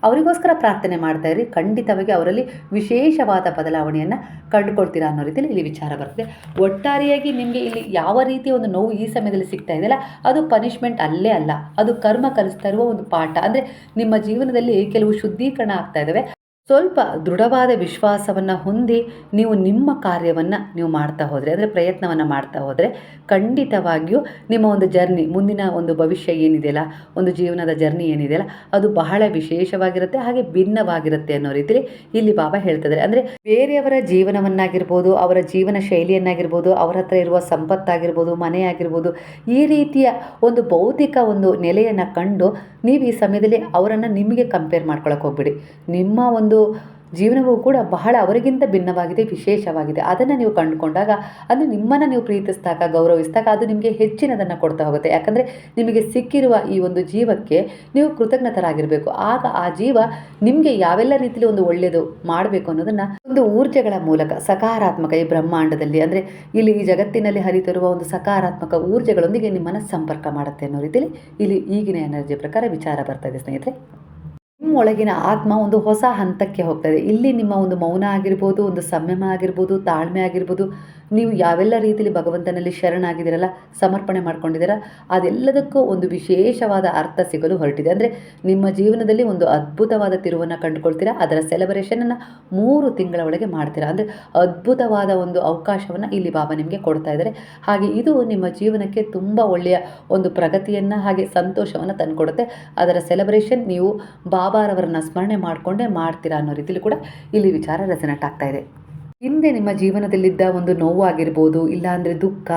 Speaker 1: ಅವರಿಗೋಸ್ಕರ ಪ್ರಾರ್ಥನೆ ಮಾಡ್ತಾ ಇರಿ. ಖಂಡಿತವಾಗಿ ಅವರಲ್ಲಿ ವಿಶೇಷವಾದ ಬದಲಾವಣೆಯನ್ನು ಕಂಡುಕೊಳ್ತೀರಾ ಅನ್ನೋ ರೀತಿಯಲ್ಲಿ ಇಲ್ಲಿ ವಿಚಾರ ಬರ್ತದೆ. ಒಟ್ಟಾರೆಯಾಗಿ ನಿಮಗೆ ಇಲ್ಲಿ ಯಾವ ರೀತಿಯ ಒಂದು ನೋವು ಈ ಸಮಯದಲ್ಲಿ ಸಿಗ್ತಾ ಇದೆಯಲ್ಲ, ಅದು ಪನಿಷ್ಮೆಂಟ್ ಅಲ್ಲೇ ಅಲ್ಲ, ಅದು ಕರ್ಮ ಕಲಿಸ್ತಾ ಇರುವ ಒಂದು ಪಾಠ. ಅಂದರೆ ನಿಮ್ಮ ಜೀವನದಲ್ಲಿ ಕೆಲವು ಶುದ್ಧೀಕರಣ ಆಗ್ತಾ ಇದ್ದಾವೆ ಸ್ವಲ್ಪ ದೃಢವಾದ ವಿಶ್ವಾಸವನ್ನು ಹೊಂದಿ ನೀವು ನಿಮ್ಮ ಕಾರ್ಯವನ್ನು ನೀವು ಮಾಡ್ತಾ ಹೋದರೆ, ಅಂದರೆ ಪ್ರಯತ್ನವನ್ನು ಮಾಡ್ತಾ ಹೋದರೆ ಖಂಡಿತವಾಗಿಯೂ ನಿಮ್ಮ ಒಂದು ಜರ್ನಿ, ಮುಂದಿನ ಒಂದು ಭವಿಷ್ಯ ಏನಿದೆಯಲ್ಲ, ಒಂದು ಜೀವನದ ಜರ್ನಿ ಏನಿದೆಯಲ್ಲ, ಅದು ಬಹಳ ವಿಶೇಷವಾಗಿರುತ್ತೆ, ಹಾಗೆ ಭಿನ್ನವಾಗಿರುತ್ತೆ ಅನ್ನೋ ರೀತಿಯಲ್ಲಿ ಇಲ್ಲಿ ಬಾಬಾ ಹೇಳ್ತಿದ್ದಾರೆ. ಅಂದರೆ ಬೇರೆಯವರ ಜೀವನವನ್ನಾಗಿರ್ಬೋದು, ಅವರ ಜೀವನ ಶೈಲಿಯನ್ನಾಗಿರ್ಬೋದು, ಅವರ ಹತ್ರ ಇರುವ ಸಂಪತ್ತಾಗಿರ್ಬೋದು, ಮನೆ ಆಗಿರ್ಬೋದು, ಈ ರೀತಿಯ ಒಂದು ಭೌತಿಕ ಒಂದು ನೆಲೆಯನ್ನು ಕಂಡು ನೀವು ಈ ಸಮಯದಲ್ಲಿ ಅವರನ್ನು ನಿಮಗೆ ಕಂಪೇರ್ ಮಾಡ್ಕೊಳಕ್ಕೆ ಹೋಗ್ಬಿಡಿ. ನಿಮ್ಮ ಒಂದು ಜೀವನವೂ ಕೂಡ ಬಹಳ ಅವರಿಗಿಂತ ಭಿನ್ನವಾಗಿದೆ, ವಿಶೇಷವಾಗಿದೆ. ಅದನ್ನು ನೀವು ಕಂಡುಕೊಂಡಾಗ ಅಂದರೆ ನಿಮ್ಮನ್ನು ನೀವು ಪ್ರೀತಿಸಿದಾಗ, ಗೌರವಿಸಿದಾಗ ಅದು ನಿಮಗೆ ಹೆಚ್ಚಿನದನ್ನು ಕೊಡ್ತಾ ಹೋಗುತ್ತೆ. ಯಾಕಂದರೆ ನಿಮಗೆ ಸಿಕ್ಕಿರುವ ಈ ಒಂದು ಜೀವಕ್ಕೆ ನೀವು ಕೃತಜ್ಞತರಾಗಿರಬೇಕು. ಆಗ ಆ ಜೀವ ನಿಮಗೆ ಯಾವೆಲ್ಲ ರೀತಿಯಲ್ಲಿ ಒಂದು ಒಳ್ಳೆಯದು ಮಾಡಬೇಕು ಅನ್ನೋದನ್ನು ಒಂದು ಊರ್ಜೆಗಳ ಮೂಲಕ, ಸಕಾರಾತ್ಮಕ ಈ ಬ್ರಹ್ಮಾಂಡದಲ್ಲಿ, ಅಂದರೆ ಇಲ್ಲಿ ಈ ಜಗತ್ತಿನಲ್ಲಿ ಹರಿತಿರುವ ಒಂದು ಸಕಾರಾತ್ಮಕ ಊರ್ಜೆಗಳೊಂದಿಗೆ ನಿಮ್ಮನ್ನು ಸಂಪರ್ಕ ಮಾಡುತ್ತೆ ಅನ್ನೋ ರೀತಿಯಲ್ಲಿ ಇಲ್ಲಿ ಈಗಿನ ಎನರ್ಜಿ ಪ್ರಕಾರ ವಿಚಾರ ಬರ್ತಾ ಇದೆ ಸ್ನೇಹಿತರೆ. ನಿಮ್ಮೊಳಗಿನ ಆತ್ಮ ಒಂದು ಹೊಸ ಹಂತಕ್ಕೆ ಹೋಗ್ತದೆ. ಇಲ್ಲಿ ನಿಮ್ಮ ಒಂದು ಮೌನ ಆಗಿರ್ಬೋದು, ಒಂದು ಸಂಯಮ ಆಗಿರ್ಬೋದು, ತಾಳ್ಮೆ ಆಗಿರ್ಬೋದು, ನೀವು ಯಾವೆಲ್ಲ ರೀತಿಯಲ್ಲಿ ಭಗವಂತನಲ್ಲಿ ಶರಣಾಗಿದ್ದೀರಲ್ಲ, ಸಮರ್ಪಣೆ ಮಾಡ್ಕೊಂಡಿದ್ದೀರ, ಅದೆಲ್ಲದಕ್ಕೂ ಒಂದು ವಿಶೇಷವಾದ ಅರ್ಥ ಸಿಗಲು ಹೊರಟಿದೆ. ಅಂದರೆ ನಿಮ್ಮ ಜೀವನದಲ್ಲಿ ಒಂದು ಅದ್ಭುತವಾದ ತಿರುವನ್ನು ಕಂಡುಕೊಳ್ತೀರಾ, ಅದರ ಸೆಲೆಬ್ರೇಷನನ್ನು ಮೂರು ತಿಂಗಳ ಒಳಗೆ ಮಾಡ್ತೀರಾ? ಅಂದರೆ ಅದ್ಭುತವಾದ ಒಂದು ಅವಕಾಶವನ್ನು ಇಲ್ಲಿ ಬಾಬಾ ನಿಮಗೆ ಕೊಡ್ತಾ ಇದ್ದಾರೆ. ಹಾಗೆ ಇದು ನಿಮ್ಮ ಜೀವನಕ್ಕೆ ತುಂಬ ಒಳ್ಳೆಯ ಒಂದು ಪ್ರಗತಿಯನ್ನು ಹಾಗೆ ಸಂತೋಷವನ್ನು ತಂದುಕೊಡುತ್ತೆ. ಅದರ ಸೆಲೆಬ್ರೇಷನ್ ನೀವು ಬಾಬಾರವರನ್ನ ಸ್ಮರಣೆ ಮಾಡಿಕೊಂಡೇ ಮಾಡ್ತೀರಾ ಅನ್ನೋ ರೀತಿಯಲ್ಲಿ ಕೂಡ ಇಲ್ಲಿ ವಿಚಾರ ರೆಸನೆಟ್ ಆಗ್ತಾ ಇದೆ. ಹಿಂದೆ ನಿಮ್ಮ ಜೀವನದಲ್ಲಿದ್ದ ಒಂದು ನೋವು ಆಗಿರ್ಬೋದು ಇಲ್ಲಾಂದರೆ ದುಃಖ,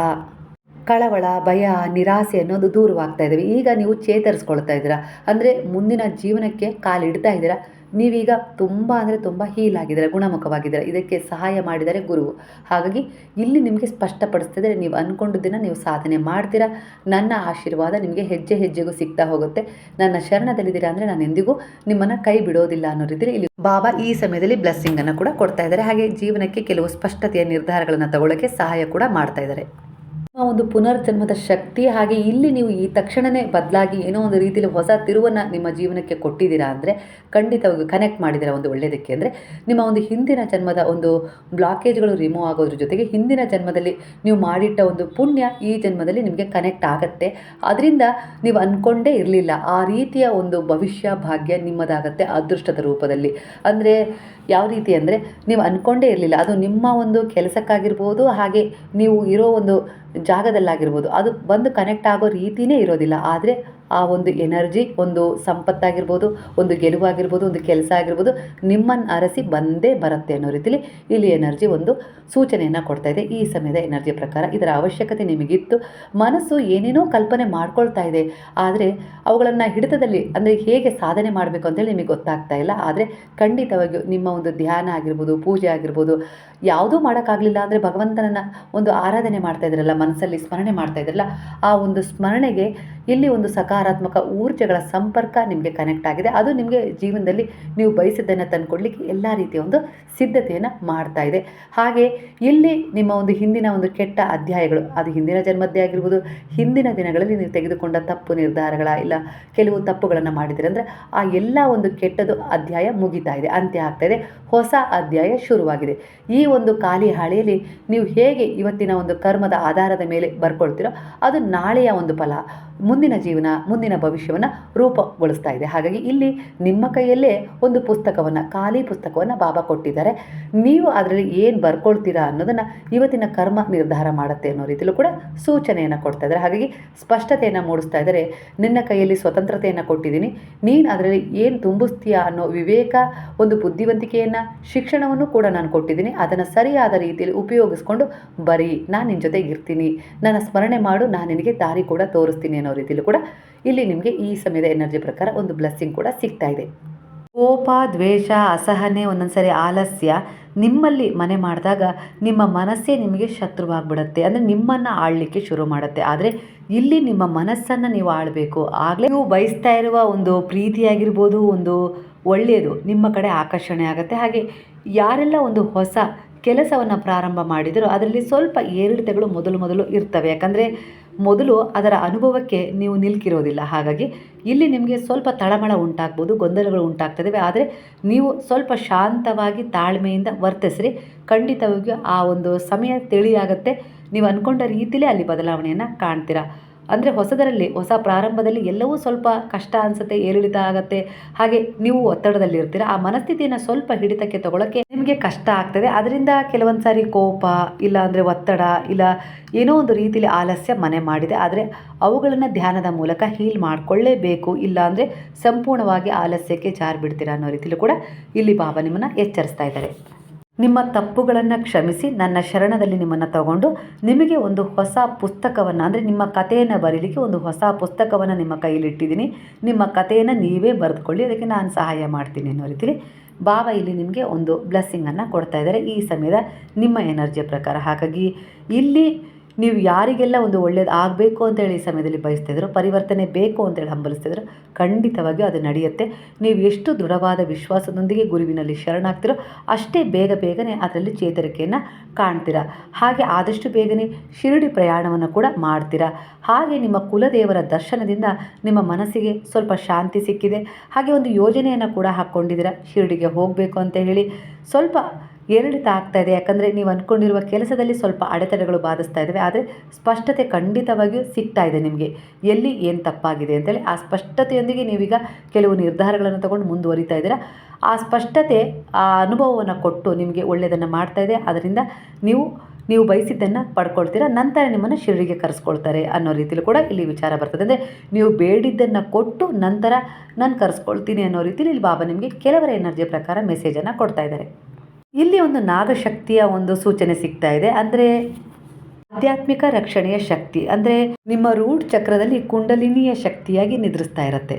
Speaker 1: ಕಳವಳ, ಭಯ, ನಿರಾಸೆ ಅನ್ನೋದು ದೂರವಾಗ್ತಾ ಇದ್ದಾವೆ ಈಗ ನೀವು ಚೇತರಿಸ್ಕೊಳ್ತಾ ಇದ್ದೀರಾ? ಅಂದರೆ ಮುಂದಿನ ಜೀವನಕ್ಕೆ ಕಾಲಿಡ್ತಾ ಇದ್ದೀರಾ? ನೀವೀಗ ತುಂಬ ಅಂದರೆ ತುಂಬ ಹೀಲ್ ಆಗಿದ್ದೀರ, ಗುಣಮುಖವಾಗಿದ್ದೀರ. ಇದಕ್ಕೆ ಸಹಾಯ ಮಾಡಿದರೆ ಗುರು. ಹಾಗಾಗಿ ಇಲ್ಲಿ ನಿಮಗೆ ಸ್ಪಷ್ಟಪಡಿಸ್ತಿದ್ರೆ ನೀವು ಅಂದ್ಕೊಂಡಿದ್ದನ್ನು ನೀವು ಸಾಧನೆ ಮಾಡ್ತೀರಾ. ನನ್ನ ಆಶೀರ್ವಾದ ನಿಮಗೆ ಹೆಜ್ಜೆ ಹೆಜ್ಜೆಗೂ ಸಿಗ್ತಾ ಹೋಗುತ್ತೆ. ನನ್ನ ಶರಣದಲ್ಲಿದ್ದೀರಾ ಅಂದರೆ ನಾನು ಎಂದಿಗೂ ನಿಮ್ಮನ್ನು ಕೈ ಬಿಡೋದಿಲ್ಲ ಅನ್ನೋ ರೀತಿಯಲ್ಲಿ ಇಲ್ಲಿ ಬಾಬಾ ಈ ಸಮಯದಲ್ಲಿ ಬ್ಲೆಸ್ಸಿಂಗನ್ನು ಕೂಡ ಕೊಡ್ತಾ ಇದ್ದಾರೆ. ಹಾಗೆ ಜೀವನಕ್ಕೆ ಕೆಲವು ಸ್ಪಷ್ಟತೆಯ ನಿರ್ಧಾರಗಳನ್ನು ತಗೊಳ್ಳೋಕ್ಕೆ ಸಹಾಯ ಕೂಡ ಮಾಡ್ತಾ ಇದ್ದಾರೆ. ನಿಮ್ಮ ಒಂದು ಪುನರ್ಜನ್ಮದ ಶಕ್ತಿ ಹಾಗೆ ಇಲ್ಲಿ ನೀವು ಈ ತಕ್ಷಣವೇ ಬದಲಾಗಿ ಏನೋ ಒಂದು ರೀತಿಯಲ್ಲಿ ಹೊಸ ತಿರುವನ್ನು ನಿಮ್ಮ ಜೀವನಕ್ಕೆ ಕೊಟ್ಟಿದ್ದೀರಾ ಅಂದರೆ ಖಂಡಿತವಾಗಿ ಕನೆಕ್ಟ್ ಮಾಡಿದ್ದೀರಾ ಒಂದು ಒಳ್ಳೆಯದಕ್ಕೆ ಅಂದರೆ ನಿಮ್ಮ ಒಂದು ಹಿಂದಿನ ಜನ್ಮದ ಒಂದು ಬ್ಲಾಕೇಜ್ಗಳು ರಿಮೂವ್ ಆಗೋದ್ರ ಜೊತೆಗೆ ಹಿಂದಿನ ಜನ್ಮದಲ್ಲಿ ನೀವು ಮಾಡಿಟ್ಟ ಒಂದು ಪುಣ್ಯ ಈ ಜನ್ಮದಲ್ಲಿ ನಿಮಗೆ ಕನೆಕ್ಟ್ ಆಗುತ್ತೆ. ಅದರಿಂದ ನೀವು ಅಂದ್ಕೊಂಡೇ ಇರಲಿಲ್ಲ. ಆ ರೀತಿಯ ಒಂದು ಭವಿಷ್ಯ ಭಾಗ್ಯ ನಿಮ್ಮದಾಗತ್ತೆ, ಅದೃಷ್ಟದ ರೂಪದಲ್ಲಿ. ಅಂದರೆ ಯಾವ ರೀತಿ ಅಂದರೆ ನೀವು ಅಂದ್ಕೊಂಡೇ ಇರಲಿಲ್ಲ. ಅದು ನಿಮ್ಮ ಒಂದು ಕೆಲಸಕ್ಕಾಗಿರ್ಬೋದು, ಹಾಗೆ ನೀವು ಇರೋ ಒಂದು ಜಾಗದಲ್ಲಾಗಿರ್ಬೋದು. ಅದು ಬಂದು ಕನೆಕ್ಟ್ ಆಗೋ ರೀತಿಯೇ ಇರೋದಿಲ್ಲ. ಆದರೆ ಆ ಒಂದು ಎನರ್ಜಿ, ಒಂದು ಸಂಪತ್ತಾಗಿರ್ಬೋದು, ಒಂದು ಗೆಲುವಾಗಿರ್ಬೋದು, ಒಂದು ಕೆಲಸ ಆಗಿರ್ಬೋದು ನಿಮ್ಮನ್ನು ಅರಸಿ ಬಂದೇ ಬರುತ್ತೆ ಅನ್ನೋ ರೀತಿಲಿ ಇಲ್ಲಿ ಎನರ್ಜಿ ಒಂದು ಸೂಚನೆಯನ್ನು ಕೊಡ್ತಾ ಇದೆ. ಈ ಸಮಯದ ಎನರ್ಜಿ ಪ್ರಕಾರ ಇದರ ಅವಶ್ಯಕತೆ ನಿಮಗಿತ್ತು. ಮನಸ್ಸು ಏನೇನೋ ಕಲ್ಪನೆ ಮಾಡ್ಕೊಳ್ತಾ ಇದೆ. ಆದರೆ ಅವುಗಳನ್ನು ಹಿಡಿತದಲ್ಲಿ ಅಂದರೆ ಹೇಗೆ ಸಾಧನೆ ಮಾಡಬೇಕು ಅಂತೇಳಿ ನಿಮಗೆ ಗೊತ್ತಾಗ್ತಾ ಇಲ್ಲ. ಆದರೆ ಖಂಡಿತವಾಗಿಯೂ ನಿಮ್ಮ ಒಂದು ಧ್ಯಾನ ಆಗಿರ್ಬೋದು, ಪೂಜೆ ಆಗಿರ್ಬೋದು, ಯಾವುದೂ ಮಾಡೋಕ್ಕಾಗಲಿಲ್ಲ ಅಂದರೆ ಭಗವಂತನನ್ನು ಒಂದು ಆರಾಧನೆ ಮಾಡ್ತಾ ಇದ್ರಲ್ಲ, ಮನಸ್ಸಲ್ಲಿ ಸ್ಮರಣೆ ಮಾಡ್ತಾ ಇದ್ರಲ್ಲ, ಆ ಒಂದು ಸ್ಮರಣೆಗೆ ಇಲ್ಲಿ ಒಂದು ಸಕಾರಾತ್ಮಕ ಊರ್ಜೆಗಳ ಸಂಪರ್ಕ ನಿಮಗೆ ಕನೆಕ್ಟ್ ಆಗಿದೆ. ಅದು ನಿಮಗೆ ಜೀವನದಲ್ಲಿ ನೀವು ಬಯಸಿದ್ದನ್ನು ತಂದುಕೊಡ್ಲಿಕ್ಕೆ ಎಲ್ಲ ರೀತಿಯ ಒಂದು ಸಿದ್ಧತೆಯನ್ನು ಮಾಡ್ತಾ ಇದೆ. ಹಾಗೆ ಇಲ್ಲಿ ನಿಮ್ಮ ಒಂದು ಹಿಂದಿನ ಒಂದು ಕೆಟ್ಟ ಅಧ್ಯಾಯಗಳು, ಅದು ಹಿಂದಿನ ಜನ್ಮದ್ದೇ ಆಗಿರ್ಬೋದು, ಹಿಂದಿನ ದಿನಗಳಲ್ಲಿ ನೀವು ತೆಗೆದುಕೊಂಡ ತಪ್ಪು ನಿರ್ಧಾರಗಳ ಇಲ್ಲ ಕೆಲವು ತಪ್ಪುಗಳನ್ನು ಮಾಡಿದರೆ ಅಂದರೆ ಆ ಎಲ್ಲ ಒಂದು ಕೆಟ್ಟದು ಅಧ್ಯಾಯ ಮುಗಿತಾ ಇದೆ, ಅಂತ್ಯ ಆಗ್ತಾ ಇದೆ, ಹೊಸ ಅಧ್ಯಾಯ ಶುರುವಾಗಿದೆ. ಈ ಒಂದು ಖಾಲಿ ಹಾಳೆಯಲ್ಲಿ ನೀವು ಹೇಗೆ ಇವತ್ತಿನ ಒಂದು ಕರ್ಮದ ಆಧಾರದ ಮೇಲೆ ಬರ್ಕೊಳ್ತೀರೋ ಅದು ನಾಳೆಯ ಒಂದು ಫಲ. ಮುಂದಿನ ಜೀವನ ಮುಂದಿನ ಭವಿಷ್ಯವನ್ನು ರೂಪಗೊಳಿಸ್ತಾ ಇದೆ. ಹಾಗಾಗಿ ಇಲ್ಲಿ ನಿಮ್ಮ ಕೈಯಲ್ಲೇ ಒಂದು ಪುಸ್ತಕವನ್ನು, ಖಾಲಿ ಪುಸ್ತಕವನ್ನು ಬಾಬಾ ಕೊಟ್ಟಿದ್ದಾರೆ. ನೀವು ಅದರಲ್ಲಿ ಏನು ಬರ್ಕೊಳ್ತೀರಾ ಅನ್ನೋದನ್ನು ಇವತ್ತಿನ ಕರ್ಮ ನಿರ್ಧಾರ ಮಾಡುತ್ತೆ ಅನ್ನೋ ರೀತಿಯಲ್ಲೂ ಕೂಡ ಸೂಚನೆಯನ್ನು ಕೊಡ್ತಾ ಇದ್ದಾರೆ. ಹಾಗಾಗಿ ಸ್ಪಷ್ಟತೆಯನ್ನು ಮೂಡಿಸ್ತಾ ಇದ್ದಾರೆ. ನಿನ್ನ ಕೈಯಲ್ಲಿ ಸ್ವತಂತ್ರತೆಯನ್ನು ಕೊಟ್ಟಿದ್ದೀನಿ. ನೀನು ಅದರಲ್ಲಿ ಏನು ತುಂಬಿಸ್ತೀಯಾ ಅನ್ನೋ ವಿವೇಕ, ಒಂದು ಬುದ್ಧಿವಂತಿಕೆಯನ್ನು, ಶಿಕ್ಷಣವನ್ನು ಕೂಡ ನಾನು ಕೊಟ್ಟಿದ್ದೀನಿ. ಅದನ್ನು ಸರಿಯಾದ ರೀತಿಯಲ್ಲಿ ಉಪಯೋಗಿಸ್ಕೊಂಡು ಬರೀ ನಾನು ನಿನ್ನ ಜೊತೆಗೆ ಇರ್ತೀನಿ ನನ್ನ ಸ್ಮರಣೆ ಮಾಡು, ನಾನು ನಿನಗೆ ದಾರಿ ಕೂಡ ತೋರಿಸ್ತೀನಿ ಅನ್ನೋ ರೀತಿಯಲ್ಲೂ ಕೂಡ ಇಲ್ಲಿ ನಿಮಗೆ ಈ ಸಮಯದ ಎನರ್ಜಿ ಪ್ರಕಾರ ಒಂದು ಬ್ಲೆಸ್ಸಿಂಗ್ ಕೂಡ ಸಿಗ್ತಾ ಇದೆ. ಕೋಪ, ದ್ವೇಷ, ಅಸಹನೆ, ಒಂದೊಂದ್ಸರಿ ಆಲಸ್ಯ, ನಿಮ್ಮಲ್ಲಿ ಮನೆ ಮಾಡಿದಾಗ ನಿಮ್ಮ ಮನಸ್ಸೇ ನಿಮಗೆ ಶತ್ರುವಾಗ್ಬಿಡುತ್ತೆ. ಅಂದರೆ ನಿಮ್ಮನ್ನು ಆಳಲಿಕ್ಕೆ ಶುರು ಮಾಡುತ್ತೆ. ಆದರೆ ಇಲ್ಲಿ ನಿಮ್ಮ ಮನಸ್ಸನ್ನು ನೀವು ಆಳಬೇಕು. ಆಗಲೇ ನೀವು ಬಯಸ್ತಾ ಇರುವ ಒಂದು ಪ್ರೀತಿಯಾಗಿರ್ಬೋದು, ಒಂದು ಒಳ್ಳೆಯದು ನಿಮ್ಮ ಕಡೆ ಆಕರ್ಷಣೆ ಆಗುತ್ತೆ. ಹಾಗೆ ಯಾರೆಲ್ಲ ಒಂದು ಹೊಸ ಕೆಲಸವನ್ನು ಪ್ರಾರಂಭ ಮಾಡಿದರೂ ಅದರಲ್ಲಿ ಸ್ವಲ್ಪ ಏರಿಳಿತಗಳು ಮೊದಲು ಮೊದಲು ಇರ್ತವೆ. ಯಾಕಂದರೆ ಮೊದಲು ಅದರ ಅನುಭವಕ್ಕೆ ನೀವು ನಿಲ್ಕಿರೋದಿಲ್ಲ. ಹಾಗಾಗಿ ಇಲ್ಲಿ ನಿಮಗೆ ಸ್ವಲ್ಪ ತಳಮಳ ಉಂಟಾಗ್ಬೋದು, ಗೊಂದಲಗಳು ಉಂಟಾಗ್ತದೆ ಆದರೆ ನೀವು ಸ್ವಲ್ಪ ಶಾಂತವಾಗಿ ತಾಳ್ಮೆಯಿಂದ ವರ್ತಿಸ್ರಿ. ಖಂಡಿತವಾಗಿಯೂ ಆ ಒಂದು ಸಮಯ ತಿಳಿಯಾಗತ್ತೆ. ನೀವು ಅಂದ್ಕೊಂಡ ರೀತಿಲೇ ಅಲ್ಲಿ ಬದಲಾವಣೆಯನ್ನು ಕಾಣ್ತೀರಾ. ಅಂದರೆ ಹೊಸದರಲ್ಲಿ, ಹೊಸ ಪ್ರಾರಂಭದಲ್ಲಿ ಎಲ್ಲವೂ ಸ್ವಲ್ಪ ಕಷ್ಟ ಅನಿಸುತ್ತೆ, ಏರಿಳಿತ ಆಗುತ್ತೆ. ಹಾಗೆ ನೀವು ಒತ್ತಡದಲ್ಲಿ ಇರ್ತೀರ ಆ ಮನಸ್ಥಿತಿಯನ್ನು ಸ್ವಲ್ಪ ಹಿಡಿತಕ್ಕೆ ತಗೊಳ್ಳೋಕ್ಕೆ ನಿಮಗೆ ಕಷ್ಟ ಆಗ್ತದೆ. ಅದರಿಂದ ಕೆಲವೊಂದು ಸಾರಿ ಕೋಪ, ಇಲ್ಲ ಅಂದರೆ ಒತ್ತಡ, ಇಲ್ಲ ಏನೋ ಒಂದು ರೀತಿಯಲ್ಲಿ ಆಲಸ್ಯ ಮನೆ ಮಾಡಿದೆ. ಆದರೆ ಅವುಗಳನ್ನು ಧ್ಯಾನದ ಮೂಲಕ ಹೀಲ್ ಮಾಡಿಕೊಳ್ಳೇಬೇಕು. ಇಲ್ಲ ಅಂದರೆ ಸಂಪೂರ್ಣವಾಗಿ ಆಲಸ್ಯಕ್ಕೆ ಜಾರಿ ಬಿಡ್ತೀರಾ ಅನ್ನೋ ರೀತಿಯಲ್ಲೂ ಕೂಡ ಇಲ್ಲಿ ಬಾಬಾ ನಿಮ್ಮನ್ನು ಎಚ್ಚರಿಸ್ತಾ ಇದ್ದಾರೆ. ನಿಮ್ಮ ತಪ್ಪುಗಳನ್ನು ಕ್ಷಮಿಸಿ, ನನ್ನ ಶರಣದಲ್ಲಿ ನಿಮ್ಮನ್ನು ತಗೊಂಡು ನಿಮಗೆ ಒಂದು ಹೊಸ ಪುಸ್ತಕವನ್ನು, ಅಂದರೆ ನಿಮ್ಮ ಕಥೆಯನ್ನು ಬರೀಲಿಕ್ಕೆ ಒಂದು ಹೊಸ ಪುಸ್ತಕವನ್ನು ನಿಮ್ಮ ಕೈಲಿಟ್ಟಿದ್ದೀನಿ. ನಿಮ್ಮ ಕಥೆಯನ್ನು ನೀವೇ ಬರೆದುಕೊಳ್ಳಿ. ಅದಕ್ಕೆ ನಾನು ಸಹಾಯ ಮಾಡ್ತೀನಿ ಅನ್ನೋ ರೀತಿಲಿ ಬಾಬಾ ಇಲ್ಲಿ ನಿಮಗೆ ಒಂದು ಬ್ಲೆಸ್ಸಿಂಗನ್ನು ಕೊಡ್ತಾ ಇದ್ದಾರೆ ಈ ಸಮಯದ ನಿಮ್ಮ ಎನರ್ಜಿಯ ಪ್ರಕಾರ. ಹಾಗಾಗಿ ಇಲ್ಲಿ ನೀವು ಯಾರಿಗೆಲ್ಲ ಒಂದು ಒಳ್ಳೇದು ಆಗಬೇಕು ಅಂತೇಳಿ ಈ ಸಮಯದಲ್ಲಿ ಬಯಸ್ತಿದ್ರು ಪರಿವರ್ತನೆ ಬೇಕು ಅಂತೇಳಿ ಹಂಬಲಿಸ್ತಿದ್ರು ಖಂಡಿತವಾಗಿಯೂ ಅದು ನಡೆಯುತ್ತೆ. ನೀವು ಎಷ್ಟು ದೃಢವಾದ ವಿಶ್ವಾಸದೊಂದಿಗೆ ಗುರುವಿನಲ್ಲಿ ಶರಣಾಗ್ತಿರೋ, ಅಷ್ಟೇ ಬೇಗ ಬೇಗನೆ ಅದರಲ್ಲಿ ಚೇತರಿಕೆಯನ್ನು ಕಾಣ್ತೀರಾ? ಹಾಗೆ ಆದಷ್ಟು ಬೇಗನೆ ಶಿರಡಿ ಪ್ರಯಾಣವನ್ನು ಕೂಡ ಮಾಡ್ತೀರಾ? ಹಾಗೆ ನಿಮ್ಮ ಕುಲದೇವರ ದರ್ಶನದಿಂದ ನಿಮ್ಮ ಮನಸ್ಸಿಗೆ ಸ್ವಲ್ಪ ಶಾಂತಿ ಸಿಕ್ಕಿದೆ. ಹಾಗೆ ಒಂದು ಯೋಜನೆಯನ್ನು ಕೂಡ ಹಾಕ್ಕೊಂಡಿದ್ದೀರಾ? ಶಿರಡಿಗೆ ಹೋಗಬೇಕು ಅಂತ ಹೇಳಿ ಸ್ವಲ್ಪ ಏರಿಳಿತ ಆಗ್ತಾ ಇದೆ. ಯಾಕಂದರೆ ನೀವು ಅಂದ್ಕೊಂಡಿರುವ ಕೆಲಸದಲ್ಲಿ ಸ್ವಲ್ಪ ಅಡೆತಡೆಗಳು ಬಾಧಿಸ್ತಾ ಇದ್ದಾವೆ ಆದರೆ ಸ್ಪಷ್ಟತೆ ಖಂಡಿತವಾಗಿಯೂ ಸಿಗ್ತಾ ಇದೆ ನಿಮಗೆ. ಎಲ್ಲಿ ಏನು ತಪ್ಪಾಗಿದೆ ಅಂತೇಳಿ ಆ ಸ್ಪಷ್ಟತೆಯೊಂದಿಗೆ ನೀವೀಗ ಕೆಲವು ನಿರ್ಧಾರಗಳನ್ನು ತಗೊಂಡು ಮುಂದುವರಿತಾ ಇದ್ದೀರಾ. ಆ ಸ್ಪಷ್ಟತೆ, ಆ ಅನುಭವವನ್ನು ಕೊಟ್ಟು ನಿಮಗೆ ಒಳ್ಳೆಯದನ್ನು ಮಾಡ್ತಾ ಇದೆ. ಅದರಿಂದ ನೀವು ನೀವು ಬಯಸಿದ್ದನ್ನು ಪಡ್ಕೊಳ್ತೀರಾ. ನಂತರ ನಿಮ್ಮನ್ನು ಶಿರಡಿಗೆ ಕರೆಸ್ಕೊಳ್ತಾರೆ ಅನ್ನೋ ರೀತಿಯಲ್ಲಿ ಕೂಡ ಇಲ್ಲಿ ವಿಚಾರ ಬರ್ತದೆ. ಅಂದರೆ ನೀವು ಬೇಡಿದ್ದನ್ನು ಕೊಟ್ಟು ನಂತರ ನಾನು ಕರೆಸ್ಕೊಳ್ತೀನಿ ಅನ್ನೋ ರೀತಿಯಲ್ಲಿ ಇಲ್ಲಿ ಬಾಬಾ ನಿಮಗೆ ಕೆಲವರ ಎನರ್ಜಿ ಪ್ರಕಾರ ಮೆಸೇಜನ್ನು ಕೊಡ್ತಾ ಇದ್ದಾರೆ. ಇಲ್ಲಿ ಒಂದು ನಾಗಶಕ್ತಿಯ ಒಂದು ಸೂಚನೆ ಸಿಗ್ತಾ ಇದೆ. ಅಂದರೆ ಆಧ್ಯಾತ್ಮಿಕ ರಕ್ಷಣೆಯ ಶಕ್ತಿ. ಅಂದರೆ ನಿಮ್ಮ ರೂಟ್ ಚಕ್ರದಲ್ಲಿ ಕುಂಡಲಿನಿಯ ಶಕ್ತಿಯಾಗಿ ನಿದ್ರಿಸ್ತಾ ಇರುತ್ತೆ.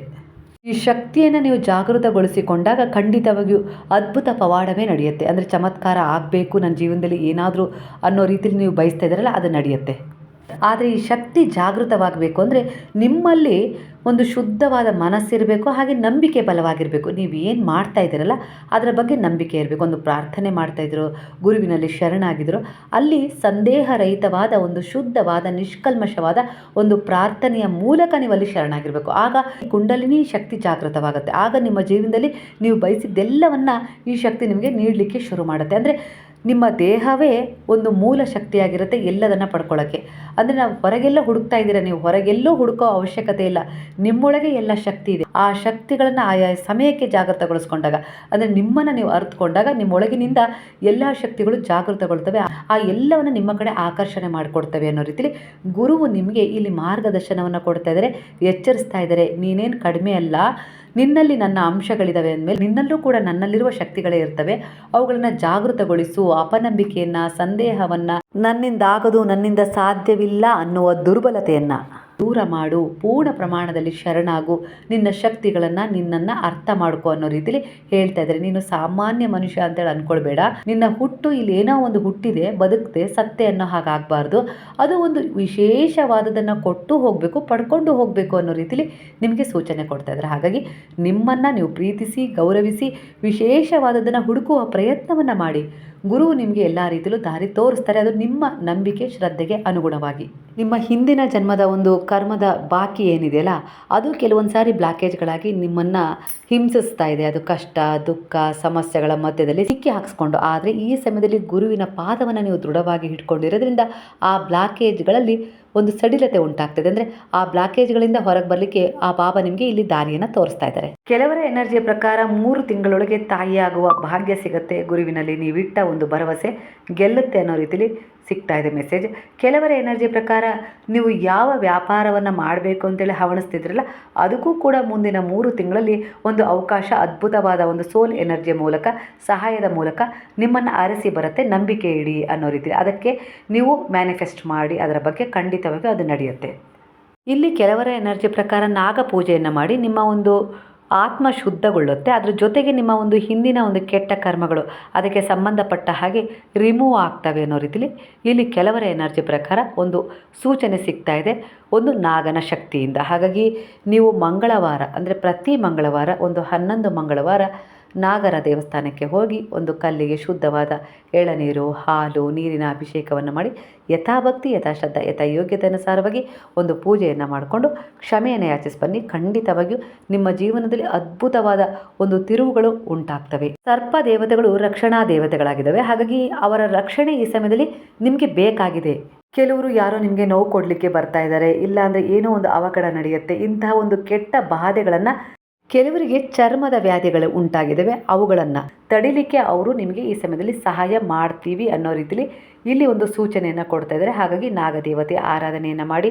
Speaker 1: ಈ ಶಕ್ತಿಯನ್ನು ನೀವು ಜಾಗೃತಗೊಳಿಸಿಕೊಂಡಾಗ ಖಂಡಿತವಾಗಿಯೂ ಅದ್ಭುತ ಪವಾಡವೇ ನಡೆಯುತ್ತೆ. ಅಂದರೆ ಚಮತ್ಕಾರ ಆಗಬೇಕು ನನ್ನ ಜೀವನದಲ್ಲಿ ಏನಾದರೂ ಅನ್ನೋ ರೀತಿಯಲ್ಲಿ ನೀವು ಬಯಸ್ತಾ ಇದ್ದೀರಲ್ಲ, ಅದು ನಡೆಯುತ್ತೆ. ಆದರೆ ಈ ಶಕ್ತಿ ಜಾಗೃತವಾಗಬೇಕು ಅಂದರೆ ನಿಮ್ಮಲ್ಲಿ ಒಂದು ಶುದ್ಧವಾದ ಮನಸ್ಸಿರಬೇಕು, ಹಾಗೆ ನಂಬಿಕೆ ಬಲವಾಗಿರಬೇಕು. ನೀವು ಏನು ಮಾಡ್ತಾ ಇದ್ದೀರಲ್ಲ, ಅದರ ಬಗ್ಗೆ ನಂಬಿಕೆ ಇರಬೇಕು. ಒಂದು ಪ್ರಾರ್ಥನೆ ಮಾಡ್ತಾಯಿದ್ರು ಗುರುವಿನಲ್ಲಿ ಶರಣಾಗಿದ್ದರು ಅಲ್ಲಿ ಸಂದೇಹರಹಿತವಾದ ಒಂದು ಶುದ್ಧವಾದ, ನಿಷ್ಕಲ್ಮಶವಾದ ಒಂದು ಪ್ರಾರ್ಥನೆಯ ಮೂಲಕ ನೀವು ಶರಣಾಗಿರಬೇಕು. ಆಗ ಕುಂಡಲಿನಿ ಶಕ್ತಿ ಜಾಗೃತವಾಗುತ್ತೆ. ಆಗ ನಿಮ್ಮ ಜೀವನದಲ್ಲಿ ನೀವು ಬಯಸಿದ್ದೆಲ್ಲವನ್ನು ಈ ಶಕ್ತಿ ನಿಮಗೆ ನೀಡಲಿಕ್ಕೆ ಶುರು ಮಾಡುತ್ತೆ. ಅಂದರೆ ನಿಮ್ಮ ದೇಹವೇ ಒಂದು ಮೂಲ ಶಕ್ತಿಯಾಗಿರುತ್ತೆ ಎಲ್ಲದನ್ನು ಪಡ್ಕೊಳ್ಳೋಕ್ಕೆ ಅಂದರೆ ನಾವು ಹೊರಗೆಲ್ಲ ಹುಡುಕ್ತಾ ಇದ್ದೀರಾ, ನೀವು ಹೊರಗೆಲ್ಲೂ ಹುಡುಕೋ ಅವಶ್ಯಕತೆ ಇಲ್ಲ. ನಿಮ್ಮೊಳಗೆ ಎಲ್ಲ ಶಕ್ತಿ ಇದೆ. ಆ ಶಕ್ತಿಗಳನ್ನು ಆಯಾ ಸಮಯಕ್ಕೆ ಜಾಗೃತಗೊಳಿಸ್ಕೊಂಡಾಗ, ಅಂದರೆ ನಿಮ್ಮನ್ನು ನೀವು ಅರ್ಥಕೊಂಡಾಗ ನಿಮ್ಮೊಳಗಿನಿಂದ ಎಲ್ಲ ಶಕ್ತಿಗಳು ಜಾಗೃತಗೊಳ್ತವೆ. ಆ ಎಲ್ಲವನ್ನು ನಿಮ್ಮ ಕಡೆ ಆಕರ್ಷಣೆ ಮಾಡಿಕೊಡ್ತವೆ ಅನ್ನೋ ರೀತಿಲಿ ಗುರುವು ನಿಮಗೆ ಇಲ್ಲಿ ಮಾರ್ಗದರ್ಶನವನ್ನು ಕೊಡ್ತಾ ಇದ್ದಾರೆ. ಎಚ್ಚರಿಸ್ತಾ ಇದ್ದಾರೆ. ನೀನೇನು ಕಡಿಮೆ ಅಲ್ಲ. ನಿನ್ನಲ್ಲಿ ನನ್ನ ಅಂಶಗಳಿದ್ದಾವೆ ಅಂದಮೇಲೆ ನಿನ್ನಲ್ಲೂ ಕೂಡ ನನ್ನಲ್ಲಿರುವ ಶಕ್ತಿಗಳೇ ಇರ್ತವೆ. ಅವುಗಳನ್ನು ಜಾಗೃತಗೊಳಿಸು. ಅಪನಂಬಿಕೆಯನ್ನ, ಸಂದೇಹವನ್ನ ನನ್ನಿಂದಾಗದು ನನ್ನಿಂದ ಸಾಧ್ಯವಿಲ್ಲ ಅನ್ನುವ ದುರ್ಬಲತೆಯನ್ನು. ದೂರ ಮಾಡು, ಪೂರ್ಣ ಪ್ರಮಾಣದಲ್ಲಿ ಶರಣಾಗು, ನಿನ್ನ ಶಕ್ತಿಗಳನ್ನು ನಿನ್ನನ್ನು ಅರ್ಥ ಮಾಡ್ಕೊ ಅನ್ನೋ ರೀತಿಲಿ ಹೇಳ್ತಾ ಇದ್ದಾರೆ. ನೀನು ಸಾಮಾನ್ಯ ಮನುಷ್ಯ ಅಂತೇಳಿ ಅಂದ್ಕೊಳ್ಬೇಡ ನಿನ್ನ ಹುಟ್ಟು ಇಲ್ಲಿ ಏನೋ ಒಂದು ಹುಟ್ಟಿದೆ, ಬದುಕದೆ, ಸತ್ತೆ ಅನ್ನೋ ಹಾಗಾಗಬಾರ್ದು ಅದು ಒಂದು ವಿಶೇಷವಾದದನ್ನು ಕೊಟ್ಟು ಹೋಗಬೇಕು, ಪಡ್ಕೊಂಡು ಹೋಗಬೇಕು ಅನ್ನೋ ರೀತಿಲಿ ನಿಮಗೆ ಸೂಚನೆ ಕೊಡ್ತಾ ಇದ್ದಾರೆ. ಹಾಗಾಗಿ ನಿಮ್ಮನ್ನು ನೀವು ಪ್ರೀತಿಸಿ, ಗೌರವಿಸಿ, ವಿಶೇಷವಾದದನ್ನು ಹುಡುಕುವ ಪ್ರಯತ್ನವನ್ನು ಮಾಡಿ. ಗುರು ನಿಮಗೆ ಎಲ್ಲ ರೀತಿಯಲ್ಲೂ ದಾರಿ ತೋರಿಸ್ತಾರೆ. ಅದು ನಿಮ್ಮ ನಂಬಿಕೆ, ಶ್ರದ್ಧೆಗೆ ಅನುಗುಣವಾಗಿ. ನಿಮ್ಮ ಹಿಂದಿನ ಜನ್ಮದ ಒಂದು ಕರ್ಮದ ಬಾಕಿ ಏನಿದೆಯಲ್ಲ ಅದು ಕೆಲವೊಂದು ಸಾರಿ ಬ್ಲಾಕೇಜ್ಗಳಾಗಿ ನಿಮ್ಮನ್ನು ಹಿಂಸಿಸ್ತಾ ಇದೆ. ಅದು ಕಷ್ಟ, ದುಃಖ, ಸಮಸ್ಯೆಗಳ ಮಧ್ಯದಲ್ಲಿ ಸಿಕ್ಕಿ ಹಾಕಿಸ್ಕೊಂಡು. ಆದರೆ ಈ ಸಮಯದಲ್ಲಿ ಗುರುವಿನ ಪಾದವನ್ನು ನೀವು ದೃಢವಾಗಿ ಹಿಡ್ಕೊಂಡಿರೋದ್ರಿಂದ ಆ ಬ್ಲಾಕೇಜ್ಗಳಲ್ಲಿ ಒಂದು ಸಡಿಲತೆ ಉಂಟಾಗ್ತದೆ. ಅಂದ್ರೆ ಆ ಬ್ಲಾಕೇಜ್ಗಳಿಂದ ಹೊರಗೆ ಬರಲಿಕ್ಕೆ ಆ ಬಾಬಾ ನಿಮಗೆ ಇಲ್ಲಿ ದಾರಿಯನ್ನು ತೋರಿಸ್ತಾ ಇದ್ದಾರೆ. ಕೆಲವರ ಎನರ್ಜಿಯ ಪ್ರಕಾರ ಮೂರು ತಿಂಗಳೊಳಗೆ ತಾಯಿಯಾಗುವ ಭಾಗ್ಯ ಸಿಗುತ್ತೆ. ಗುರುವಿನಲ್ಲಿ ನೀವಿಟ್ಟ ಒಂದು ಭರವಸೆ. ಗೆಲ್ಲುತ್ತೆ ಅನ್ನೋ ರೀತಿಲಿ ಸಿಗ್ತಾ ಇದೆ ಮೆಸೇಜ್ ಕೆಲವರ ಎನರ್ಜಿ ಪ್ರಕಾರ ನೀವು ಯಾವ ವ್ಯಾಪಾರವನ್ನು ಮಾಡಬೇಕು ಅಂತೇಳಿ ಹವಣಿಸ್ತಿದ್ರಲ್ಲ, ಅದಕ್ಕೂ ಕೂಡ ಮುಂದಿನ ಮೂರು ತಿಂಗಳಲ್ಲಿ ಒಂದು ಅವಕಾಶ, ಅದ್ಭುತವಾದ ಒಂದು ಸೋಲ್ ಎನರ್ಜಿಯ ಮೂಲಕ, ಸಹಾಯದ ಮೂಲಕ ನಿಮ್ಮನ್ನು ಆರಿಸಿ ಬರುತ್ತೆ, ನಂಬಿಕೆ ಇಡಿ ಅನ್ನೋ ರೀತಿ. ಅದಕ್ಕೆ ನೀವು ಮ್ಯಾನಿಫೆಸ್ಟ್ ಮಾಡಿ, ಅದರ ಬಗ್ಗೆ ಖಂಡಿತವಾಗಿ ಅದು ನಡೆಯುತ್ತೆ. ಇಲ್ಲಿ ಕೆಲವರ ಎನರ್ಜಿ ಪ್ರಕಾರ ನಾಗ ಪೂಜೆಯನ್ನು ಮಾಡಿ ನಿಮ್ಮ ಒಂದು ಆತ್ಮ ಶುದ್ಧಗೊಳ್ಳುತ್ತೆ ಅದ್ರ ಜೊತೆಗೆ ನಿಮ್ಮ ಒಂದು ಹಿಂದಿನ ಒಂದು ಕೆಟ್ಟ ಕರ್ಮಗಳು, ಅದಕ್ಕೆ ಸಂಬಂಧಪಟ್ಟ ಹಾಗೆ ರಿಮೂವ್ ಆಗ್ತವೆ ಅನ್ನೋ ರೀತಿಲಿ ಇಲ್ಲಿ ಕೆಲವರ ಎನರ್ಜಿ ಪ್ರಕಾರ ಒಂದು ಸೂಚನೆ ಸಿಗ್ತಾ ಇದೆ, ಒಂದು ನಾಗನ ಶಕ್ತಿಯಿಂದ. ಹಾಗಾಗಿ ನೀವು ಮಂಗಳವಾರ, ಅಂದರೆ ಪ್ರತಿ ಮಂಗಳವಾರ, ಒಂದು ಹನ್ನೊಂದು ಮಂಗಳವಾರ ನಾಗರ ದೇವಸ್ಥಾನಕ್ಕೆ ಹೋಗಿ ಒಂದು ಕಲ್ಲಿಗೆ ಶುದ್ಧವಾದ ಎಳನೀರು, ಹಾಲು, ನೀರಿನ ಅಭಿಷೇಕವನ್ನು ಮಾಡಿ ಯಥಾಭಕ್ತಿ, ಯಥಾಶ್ರದ್ಧ ಯಥಾ ಯೋಗ್ಯತೆ ಅನುಸಾರವಾಗಿ ಒಂದು ಪೂಜೆಯನ್ನು ಮಾಡಿಕೊಂಡು ಕ್ಷಮೆಯನ್ನು ಯಾಚಿಸ್ಬನ್ನಿ. ಖಂಡಿತವಾಗಿಯೂ ನಿಮ್ಮ ಜೀವನದಲ್ಲಿ ಅದ್ಭುತವಾದ ಒಂದು ತಿರುವುಗಳು ಉಂಟಾಗ್ತವೆ. ಸರ್ಪ ದೇವತೆಗಳು ರಕ್ಷಣಾ ದೇವತೆಗಳಾಗಿದ್ದಾವೆ. ಹಾಗಾಗಿ ಅವರ ರಕ್ಷಣೆ ಈ ಸಮಯದಲ್ಲಿ ನಿಮಗೆ ಬೇಕಾಗಿದೆ. ಕೆಲವರು ಯಾರೋ ನಿಮಗೆ ನೋವು ಕೊಡಲಿಕ್ಕೆ ಬರ್ತಾ ಇದ್ದಾರೆ. ಇಲ್ಲಾಂದರೆ ಏನೋ ಒಂದು ಅವಘಡ ನಡೆಯುತ್ತೆ. ಇಂತಹ ಒಂದು ಕೆಟ್ಟ ಬಾಧೆಗಳನ್ನು ಕೆಲವರಿಗೆ ಚರ್ಮದ ವ್ಯಾಧಿಗಳು ಉಂಟಾಗಿದ್ದಾವೆ, ಅವುಗಳನ್ನು ತಡಿಲಿಕ್ಕೆ ಅವರು ನಿಮಗೆ ಈ ಸಮಯದಲ್ಲಿ ಸಹಾಯ ಮಾಡ್ತೀವಿ ಅನ್ನೋ ರೀತಿಲಿ ಇಲ್ಲಿ ಒಂದು ಸೂಚನೆಯನ್ನು ಕೊಡ್ತಾ ಇದ್ದಾರೆ. ಹಾಗಾಗಿ ನಾಗದೇವತೆ ಆರಾಧನೆಯನ್ನು ಮಾಡಿ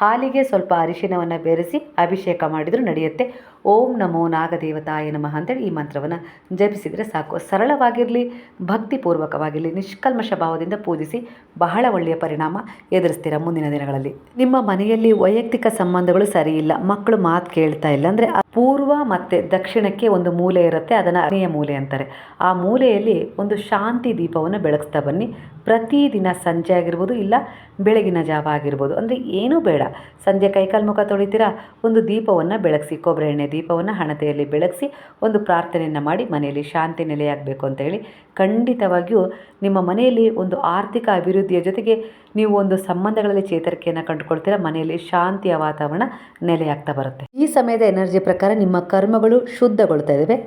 Speaker 1: ಹಾಲಿಗೆ ಸ್ವಲ್ಪ ಅರಿಶಿನವನ್ನು ಬೆರೆಸಿ ಅಭಿಷೇಕ ಮಾಡಿದರೂ ನಡೆಯುತ್ತೆ. ಓಂ ನಮೋ ನಾಗದೇವತಾಯ ನಮಃ ಅಂತೇಳಿ ಈ ಮಂತ್ರವನ್ನು ಜಪಿಸಿದರೆ ಸಾಕು. ಸರಳವಾಗಿರಲಿ, ಭಕ್ತಿಪೂರ್ವಕವಾಗಿರಲಿ, ನಿಷ್ಕಲ್ಮಶ ಭಾವದಿಂದ ಪೂಜಿಸಿ ಬಹಳ ಒಳ್ಳೆಯ ಪರಿಣಾಮ ಎದುರಿಸ್ತೀರ ಮುಂದಿನ ದಿನಗಳಲ್ಲಿ. ನಿಮ್ಮ ಮನೆಯಲ್ಲಿ ವೈಯಕ್ತಿಕ ಸಂಬಂಧಗಳು ಸರಿಯಿಲ್ಲ, ಮಕ್ಕಳು ಮಾತು ಕೇಳ್ತಾ ಇಲ್ಲ ಅಂದರೆ ಪೂರ್ವ ಮತ್ತು ದಕ್ಷಿಣಕ್ಕೆ ಒಂದು ಮೂಲೆ ಇರುತ್ತೆ, ಅದನ್ನು ಅನೆಯ ಮೂಲೆ ಅಂತಾರೆ. ಆ ಮೂಲೆಯಲ್ಲಿ ಒಂದು ಶಾಂತಿ ದೀಪವನ್ನು ಬೆಳಗಿಸ್ತಾ ಬನ್ನಿ. ಪ್ರತಿದಿನ ಸಂಜೆ ಆಗಿರ್ಬೋದು ಇಲ್ಲ, ಬೆಳಗಿನ ಜಾವ ಆಗಿರ್ಬೋದು. ಅಂದರೆ ಏನೂ ಬೇಡ ಸಂಜೆ ಕೈಕಾಲು ಮುಖ ತೊಳಿತೀರಾ? ಒಂದು ದೀಪವನ್ನು ಬೆಳಗಿಸಿ, ಕೊಬ್ಬರಿ ಎಣ್ಣೆ ದೀಪವನ್ನು ಹಣತೆಯಲ್ಲಿ ಬೆಳಗಿಸಿ, ಒಂದು ಪ್ರಾರ್ಥನೆಯನ್ನು ಮಾಡಿ ಮನೆಯಲ್ಲಿ ಶಾಂತಿ ನೆಲೆಯಾಗಬೇಕು ಅಂತ ಹೇಳಿ ಖಂಡಿತವಾಗಿಯೂ ನಿಮ್ಮ ಮನೆಯಲ್ಲಿ ಒಂದು ಆರ್ಥಿಕ ಅಭಿವೃದ್ಧಿಯ ಜೊತೆಗೆ ನೀವು ಒಂದು ಸಂಬಂಧಗಳಲ್ಲಿ ಚೇತರಿಕೆಯನ್ನು ಕಂಡುಕೊಳ್ತೀರಾ? ಮನೆಯಲ್ಲಿ ಶಾಂತಿಯ ವಾತಾವರಣ ನೆಲೆಯಾಗ್ತಾ ಬರುತ್ತೆ. ಈ ಸಮಯದ ಎನರ್ಜಿ ಪ್ರಕಾರ ನಿಮ್ಮ ಕರ್ಮಗಳು ಶುದ್ಧಗೊಳ್ತಾ ಇದ್ದಾವೆ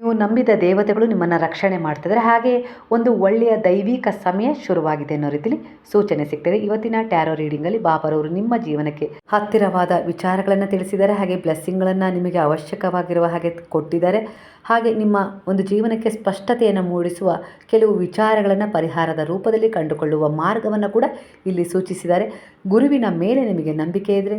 Speaker 1: ನೀವು ನಂಬಿದ ದೇವತೆಗಳು ನಿಮ್ಮನ್ನು ರಕ್ಷಣೆ ಮಾಡ್ತಿದ್ದಾರೆ. ಹಾಗೆ ಒಂದು ಒಳ್ಳೆಯ ದೈವಿಕ ಸಮಯ ಶುರುವಾಗಿದೆ ಅನ್ನೋ ರೀತಿಲಿ ಸೂಚನೆ ಸಿಗ್ತದೆ. ಇವತ್ತಿನ ಟ್ಯಾರೋ ರೀಡಿಂಗಲ್ಲಿ ಬಾಬರವರು ನಿಮ್ಮ ಜೀವನಕ್ಕೆ ಹತ್ತಿರವಾದ ವಿಚಾರಗಳನ್ನು ತಿಳಿಸಿದ್ದಾರೆ. ಹಾಗೆ ಬ್ಲೆಸ್ಸಿಂಗ್ಗಳನ್ನು ನಿಮಗೆ ಅವಶ್ಯಕವಾಗಿರುವ ಹಾಗೆ ಕೊಟ್ಟಿದ್ದಾರೆ. ಹಾಗೆ ನಿಮ್ಮ ಒಂದು ಜೀವನಕ್ಕೆ ಸ್ಪಷ್ಟತೆಯನ್ನು ಮೂಡಿಸುವ ಕೆಲವು ವಿಚಾರಗಳನ್ನು ಪರಿಹಾರದ ರೂಪದಲ್ಲಿ ಕಂಡುಕೊಳ್ಳುವ ಮಾರ್ಗವನ್ನು ಕೂಡ ಇಲ್ಲಿ ಸೂಚಿಸಿದ್ದಾರೆ. ಗುರುವಿನ ಮೇಲೆ ನಿಮಗೆ ನಂಬಿಕೆ ಇದ್ದರೆ